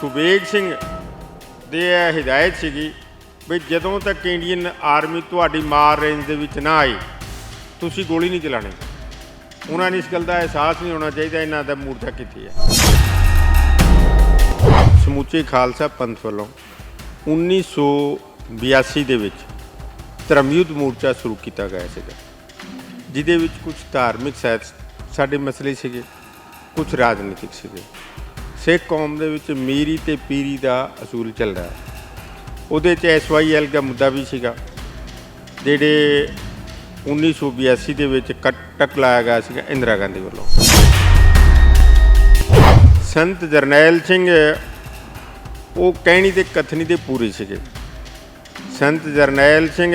ਸੁਬੇਗ ਸਿੰਘ ਦੇ ਇਹ ਹਦਾਇਤ ਸੀਗੀ ਵੀ ਜਦੋਂ ਤੱਕ ਇੰਡੀਅਨ ਆਰਮੀ ਤੁਹਾਡੀ ਮਾਰ ਰੇਂਜ ਦੇ ਵਿੱਚ ਨਾ ਆਈ ਤੁਸੀਂ ਗੋਲੀ ਨਹੀਂ ਚਲਾਣੀ ਉਹਨਾਂ ਨੂੰ ਇਸ ਗੱਲ ਦਾ ਅਹਿਸਾਸ ਨਹੀਂ ਹੋਣਾ ਚਾਹੀਦਾ, ਇਹਨਾਂ ਦਾ ਮੂਰਚਾ ਕਿੱਥੇ ਹੈ। ਸਮੁੱਚੇ ਖਾਲਸਾ ਪੰਥ ਵੱਲੋਂ 1982 ਦੇ ਵਿੱਚ ਧਰਮਯੁੱਧ ਮੋਰਚਾ ਸ਼ੁਰੂ ਕੀਤਾ ਗਿਆ ਸੀਗਾ, ਜਿਹਦੇ ਵਿੱਚ ਕੁਝ ਧਾਰਮਿਕ ਸਹਿਤ ਸਾਡੇ ਮਸਲੇ ਸੀਗੇ ਕੁਝ ਰਾਜਨੀਤਿਕ ਸੀਗੇ। ਸਿੱਖ ਕੌਮ ਦੇ ਵਿੱਚ ਮੀਰੀ ਤੇ ਪੀਰੀ ਦਾ ਅਸੂਲ ਚੱਲ ਰਿਹਾ ਉਹਦੇ ਚ ਐਸਵਾਈਐਲ ਦਾ ਮੁੱਦਾ ਵੀ ਸੀਗਾ, ਜਿਹੜੇ 1982 ਦੇ ਵਿੱਚ ਕੱਟਕ ਲਾਇਆ ਗਿਆ ਸੀਗਾ ਇੰਦਰਾ ਗਾਂਧੀ ਵੱਲੋਂ। ਸੰਤ ਜਰਨੈਲ ਸਿੰਘ ਉਹ ਕਹਿਣੀ ਤੇ ਕਥਨੀ ਦੇ ਪੂਰੇ ਸੀਗੇ। ਸੰਤ ਜਰਨੈਲ ਸਿੰਘ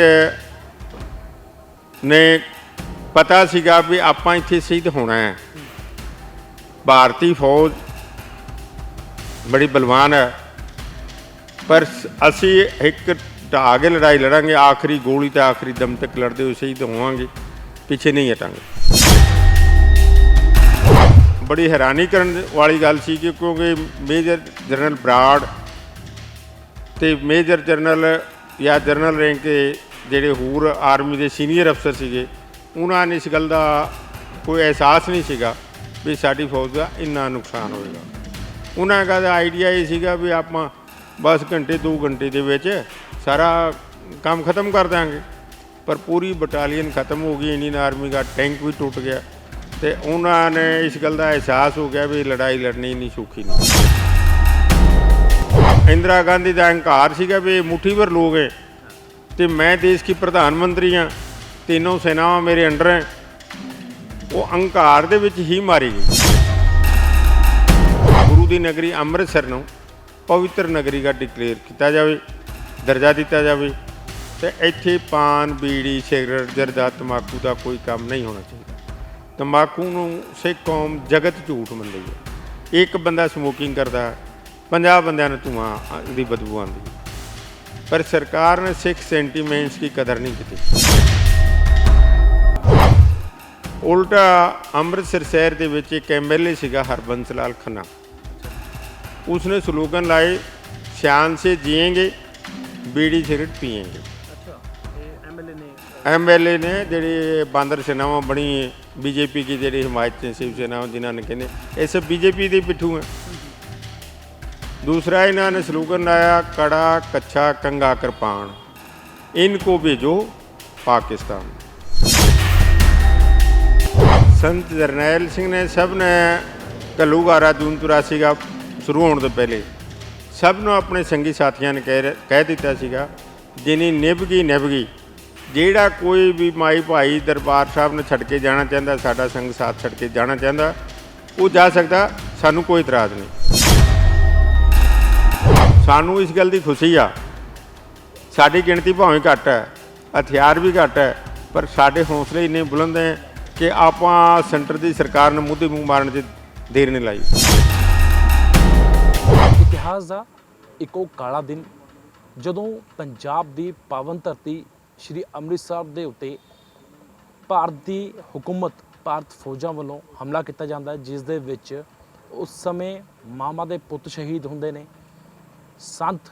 ਨੇ ਪਤਾ ਸੀਗਾ ਵੀ ਆਪਾਂ ਇੱਥੇ ਸ਼ਹੀਦ ਹੋਣਾ ਹੈ। ਭਾਰਤੀ ਫੌਜ ਬੜੀ ਬਲਵਾਨ ਹੈ। ਪਰ ਸ- ਅਸੀਂ ਇੱਕ ਢਾਹ ਕੇ ਲੜਾਈ ਲੜਾਂਗੇ, ਆਖਰੀ ਗੋਲੀ ਤੇ ਆਖਰੀ ਦਮ ਤੱਕ ਲੜਦੇ ਹੋਏ ਸ਼ਹੀਦ ਹੋਵਾਂਗੇ, ਪਿੱਛੇ ਨਹੀਂ ਹਟਾਂਗੇ। ਬੜੀ ਹੈਰਾਨੀ ਕਰਨ ਵਾਲੀ ਗੱਲ ਸੀ ਕਿ ਕਿਉਂਕਿ ਮੇਜਰ ਜਨਰਲ ਬਰਾੜ ਤੇ ਮੇਜਰ ਜਨਰਲ ਜਾਂ ਜਨਰਲ ਰੈਂਕ ਦੇ ਜਿਹੜੇ ਹੋਰ ਆਰਮੀ ਦੇ ਸੀਨੀਅਰ ਅਫਸਰ ਸੀਗੇ, ਉਹਨਾਂ ਨੇ ਇਸ ਗੱਲ ਦਾ ਕੋਈ ਅਹਿਸਾਸ ਨਹੀਂ ਸੀਗਾ ਵੀ ਸਾਡੀ ਫੌਜ ਦਾ ਇੰਨਾ ਨੁਕਸਾਨ ਹੋਏਗਾ। ਉਹਨਾਂ ਦਾ ਆਈਡੀਆ ਇਹ ਸੀਗਾ ਵੀ ਆਪਾਂ ਬਸ ਘੰਟੇ 2 ਘੰਟੇ ਦੇ ਵਿੱਚ ਸਾਰਾ ਕੰਮ ਖਤਮ ਕਰ ਦਾਂਗੇ ਪਰ ਪੂਰੀ ਬਟਾਲੀਅਨ ਖਤਮ ਹੋ ਗਈ, ਇੰਡੀਅਨ ਆਰਮੀ ਦਾ ਟੈਂਕ ਵੀ ਟੁੱਟ ਗਿਆ ਤੇ ਉਹਨਾਂ ਨੇ ਇਸ ਗੱਲ ਦਾ ਅਹਿਸਾਸ ਹੋ ਗਿਆ ਵੀ ਲੜਾਈ ਲੜਨੀ ਇੰਨੀ ਸੌਖੀ ਨਹੀਂ। ਇੰਦਰਾ ਗਾਂਧੀ ਦਾ ਹੰਕਾਰ ਸੀਗਾ ਵੀ ਇਹ ਮੁੱਠੀ ਭਰ ਲੋਕ ਹੈ ਤੇ ਮੈਂ ਦੇਸ਼ ਦੀ ਪ੍ਰਧਾਨ ਮੰਤਰੀ ਹਾਂ, ਤਿੰਨੋਂ ਸੈਨਾਵਾਂ ਮੇਰੇ ਅੰਡਰ ਹੈ, ਉਹ ਹੰਕਾਰ ਦੇ ਵਿੱਚ ਹੀ ਮਾਰੀ ਗਈ। ਦੀ ਨਗਰੀ ਅੰਮ੍ਰਿਤਸਰ ਨੂੰ ਪਵਿੱਤਰ ਨਗਰੀ ਦਾ ਡਿਕਲੇਅਰ ਕੀਤਾ ਜਾਵੇ, ਦਰਜਾ ਦਿੱਤਾ ਜਾਵੇ ਤੇ ਇੱਥੇ ਪਾਨ, ਬੀੜੀ, ਸਿਗਰਟ, ਜਰਦਾ ਤਮਾਕੂ ਦਾ ਕੋਈ ਕੰਮ ਨਹੀਂ ਹੋਣਾ ਚਾਹੀਦਾ। ਤੰਬਾਕੂ ਨੂੰ ਸਿੱਖ ਕੌਮ ਜਗਤ ਝੂਠ ਮੰਨਦੀ ਹੈ। ਇੱਕ ਬੰਦਾ ਸਮੋਕਿੰਗ ਕਰਦਾ 50 ਬੰਦਿਆਂ ਨੂੰ ਧੂਆਂ ਦੀ ਬਦਬੂ ਆਉਂਦੀ ਹੈ। ਪਰ ਸਰਕਾਰ ਨੇ ਸਿੱਖ ਸੈਂਟੀਮੈਂਟਸ ਦੀ ਕਦਰ ਨਹੀਂ ਕੀਤੀ। ਉਲਟਾ ਅੰਮ੍ਰਿਤਸਰ ਸ਼ਹਿਰ ਦੇ ਵਿੱਚ ਇੱਕ ਐਮਐਲਏ ਸੀਗਾ ਹਰਬੰਸ ਲਾਲ ਖੰਨਾ। ਉਸਨੇ ਸਲੋਗਨ ਲਾਏ शान से जिएंगे ਬੀੜੀ ਸਿਗਰਟ ਪੀਏਗੇ। ਐਮਐਲਏ ਨੇ ਜਿਹੜੇ ਬਾਂਦਰ ਸੈਨਾਵਾਂ ਬਣੀ ਹੈ ਬੀਜੇਪੀ ਦੀ ਜਿਹੜੀ ਹਮਾਇਤ ਤੇ ਸਿਵ ਸੈਨਾਵਾਂ ਜਿਨ੍ਹਾਂ ਨੇ ਕਹਿੰਦੇ ਇਹ ਸਭ ਬੀਜੇਪੀ ਦੇ ਪਿੱਠੂ ਹੈ ਦੂਸਰਾ ਇਹਨਾਂ ਨੇ ਸਲੋਗਨ ਲਾਇਆ ਕੜਾ ਕੱਚਾ ਕੰਗਾ ਕਿਰਪਾਨ। ਇਨਕੋ ਭੇਜੋ ਪਾਕਿਸਤਾਨ। ਸੰਤ ਜਰਨੈਲ ਸਿੰਘ ਨੇ ਸਭ ਨੇ ਕਲੂਗਾਰਾ ਦੂਨ 83 ਦਾ ਸ਼ੁਰੂ ਹੋਣ ਤੋਂ ਪਹਿਲੇ ਸਭ ਨੂੰ ਆਪਣੇ ਸੰਗੀ ਸਾਥੀਆਂ ਨੇ ਕਹਿ ਕਹਿ ਦਿੱਤਾ ਸੀਗਾ, ਜਿਨੀ ਨਿਭਗੀ ਨਿਭਗੀ ਜਿਹੜਾ ਕੋਈ ਵੀ ਮਾਈ ਭਾਈ ਦਰਬਾਰ ਸਾਹਿਬ ਨੂੰ ਛੱਡ ਕੇ ਜਾਣਾ ਚਾਹੁੰਦਾ, ਸਾਡਾ ਸੰਗ ਸਾਥ ਛੱਡ ਕੇ ਜਾਣਾ ਚਾਹੁੰਦਾ, ਉਹ ਜਾ ਸਕਦਾ, ਸਾਨੂੰ ਕੋਈ ਇਤਰਾਜ਼ ਨਹੀਂ। ਸਾਨੂੰ ਇਸ ਗੱਲ ਦੀ ਖੁਸ਼ੀ ਆ, ਸਾਡੀ ਗਿਣਤੀ ਭਾਵੇਂ ਘੱਟ ਹੈ, ਹਥਿਆਰ ਵੀ ਘੱਟ ਹੈ, ਪਰ ਸਾਡੇ ਹੌਸਲੇ ਇੰਨੇ ਬੁਲੰਦ ਹੈ ਕਿ ਆਪਾਂ ਸੈਂਟਰ ਦੀ ਸਰਕਾਰ ਨੂੰ ਮੁੱਦੇ ਮੂੰਹ ਮਾਰਨ 'ਚ ਦੇਰ ਨਹੀਂ ਲਾਈ। ਇਤਿਹਾਸ ਦਾ ਇੱਕ ਉਹ ਕਾਲਾ ਦਿਨ ਜਦੋਂ ਪੰਜਾਬ ਦੀ ਪਾਵਨ ਧਰਤੀ ਸ਼੍ਰੀ ਅੰਮ੍ਰਿਤਸਰ ਦੇ ਉੱਤੇ ਭਾਰਤ ਦੀ ਹਕੂਮਤ, ਭਾਰਤ ਫੌਜਾਂ ਵੱਲੋਂ ਹਮਲਾ ਕੀਤਾ ਜਾਂਦਾ ਹੈ, ਜਿਸ ਦੇ ਵਿੱਚ ਉਸ ਸਮੇਂ ਮਾਮਾ ਦੇ ਪੁੱਤ ਸ਼ਹੀਦ ਹੁੰਦੇ ਨੇ, ਸੰਤ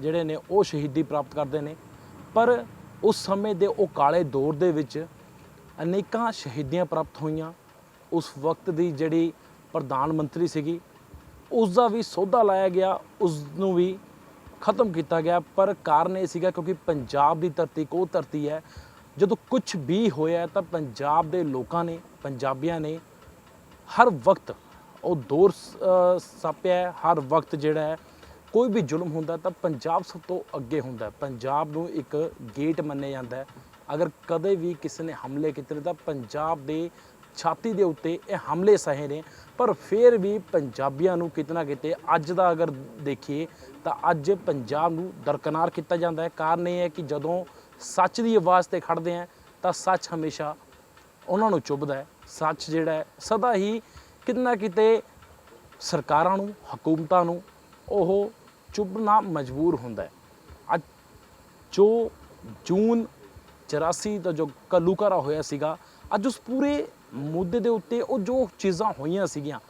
ਜਿਹੜੇ ਨੇ ਉਹ ਸ਼ਹੀਦੀ ਪ੍ਰਾਪਤ ਕਰਦੇ ਨੇ, ਪਰ ਉਸ ਸਮੇਂ ਦੇ ਉਹ ਕਾਲੇ ਦੌਰ ਦੇ ਵਿੱਚ ਅਨੇਕਾਂ ਸ਼ਹੀਦੀਆਂ ਪ੍ਰਾਪਤ ਹੋਈਆਂ। ਉਸ ਵਕਤ ਦੀ ਜਿਹੜੀ ਪ੍ਰਧਾਨ ਮੰਤਰੀ ਸੀਗੀ ਉਸ ਦਾ ਵੀ ਸੌਦਾ ਲਾਇਆ ਗਿਆ ਉਸ ਨੂੰ ਵੀ ਖਤਮ ਕੀਤਾ ਗਿਆ। ਪਰ ਕਾਰਨ ਇਹ ਸੀਗਾ ਕਿਉਂਕਿ ਪੰਜਾਬ ਦੀ ਧਰਤੀ ਇੱਕ ਉਹ ਧਰਤੀ ਹੈ, ਜਦੋਂ ਕੁਝ ਵੀ ਹੋਇਆ ਤਾਂ ਪੰਜਾਬ ਦੇ ਲੋਕਾਂ ਨੇ, ਪੰਜਾਬੀਆਂ ਨੇ ਹਰ ਵਕਤ ਉਹ ਦੌਰ ਸ- ਸਾਪਿਆ ਹਰ ਵਕਤ ਜਿਹੜਾ ਹੈ, ਕੋਈ ਵੀ ਜ਼ੁਲਮ ਹੁੰਦਾ ਤਾਂ ਪੰਜਾਬ ਸਭ ਤੋਂ ਅੱਗੇ ਹੁੰਦਾ ਪੰਜਾਬ ਨੂੰ ਇੱਕ ਗੇਟ ਮੰਨਿਆ ਜਾਂਦਾ ਹੈ। ਅਗਰ ਕਦੇ ਵੀ ਕਿਸੇ ਨੇ ਹਮਲੇ ਕੀਤੇ ਨੇ ਤਾਂ ਪੰਜਾਬ ਦੇ ਛਾਤੀ ਦੇ ਉੱਤੇ ਇਹ ਹਮਲੇ ਸਹੇ ਨੇ, ਪਰ ਫਿਰ ਵੀ ਪੰਜਾਬੀਆਂ ਨੂੰ ਕਿਤਨਾ ਕਿਤੇ ਅੱਜ ਦਾ ਅਗਰ ਦੇਖੀਏ ਤਾਂ ਅੱਜ ਪੰਜਾਬ ਨੂੰ ਦਰਕਨਾਰ ਕੀਤਾ ਜਾਂਦਾ ਹੈ। ਕਾਰਨ ਇਹ ਹੈ ਕਿ ਜਦੋਂ ਸੱਚ ਦੀ ਆਵਾਜ਼ ਤੇ ਖੜਦੇ ਆ, ਤਾਂ ਸੱਚ ਹਮੇਸ਼ਾ ਉਹਨਾਂ ਨੂੰ ਚੁੱਭਦਾ ਹੈ। ਸੱਚ ਜਿਹੜਾ ਹੈ, ਸਦਾ ਹੀ ਕਿਤਨਾ ਕਿਤੇ ਸਰਕਾਰਾਂ ਨੂੰ, ਹਕੂਮਤਾਂ ਨੂੰ ਉਹ ਚੁੱਭਣਾ ਮਜਬੂਰ ਹੁੰਦਾ ਹੈ। ਅੱਜ ਜੋ ਜੂਨ 84 ਦਾ ਜੋ ਕਲੂਕਾਰਾ ਹੋਇਆ ਸੀਗਾ, ਅੱਜ ਉਸ ਪੂਰੇ ਮੁੱਦੇ ਦੇ ਉੱਤੇ ਉਹ ਜੋ ਚੀਜ਼ਾਂ ਹੋਈਆਂ ਸੀਗੀਆਂ,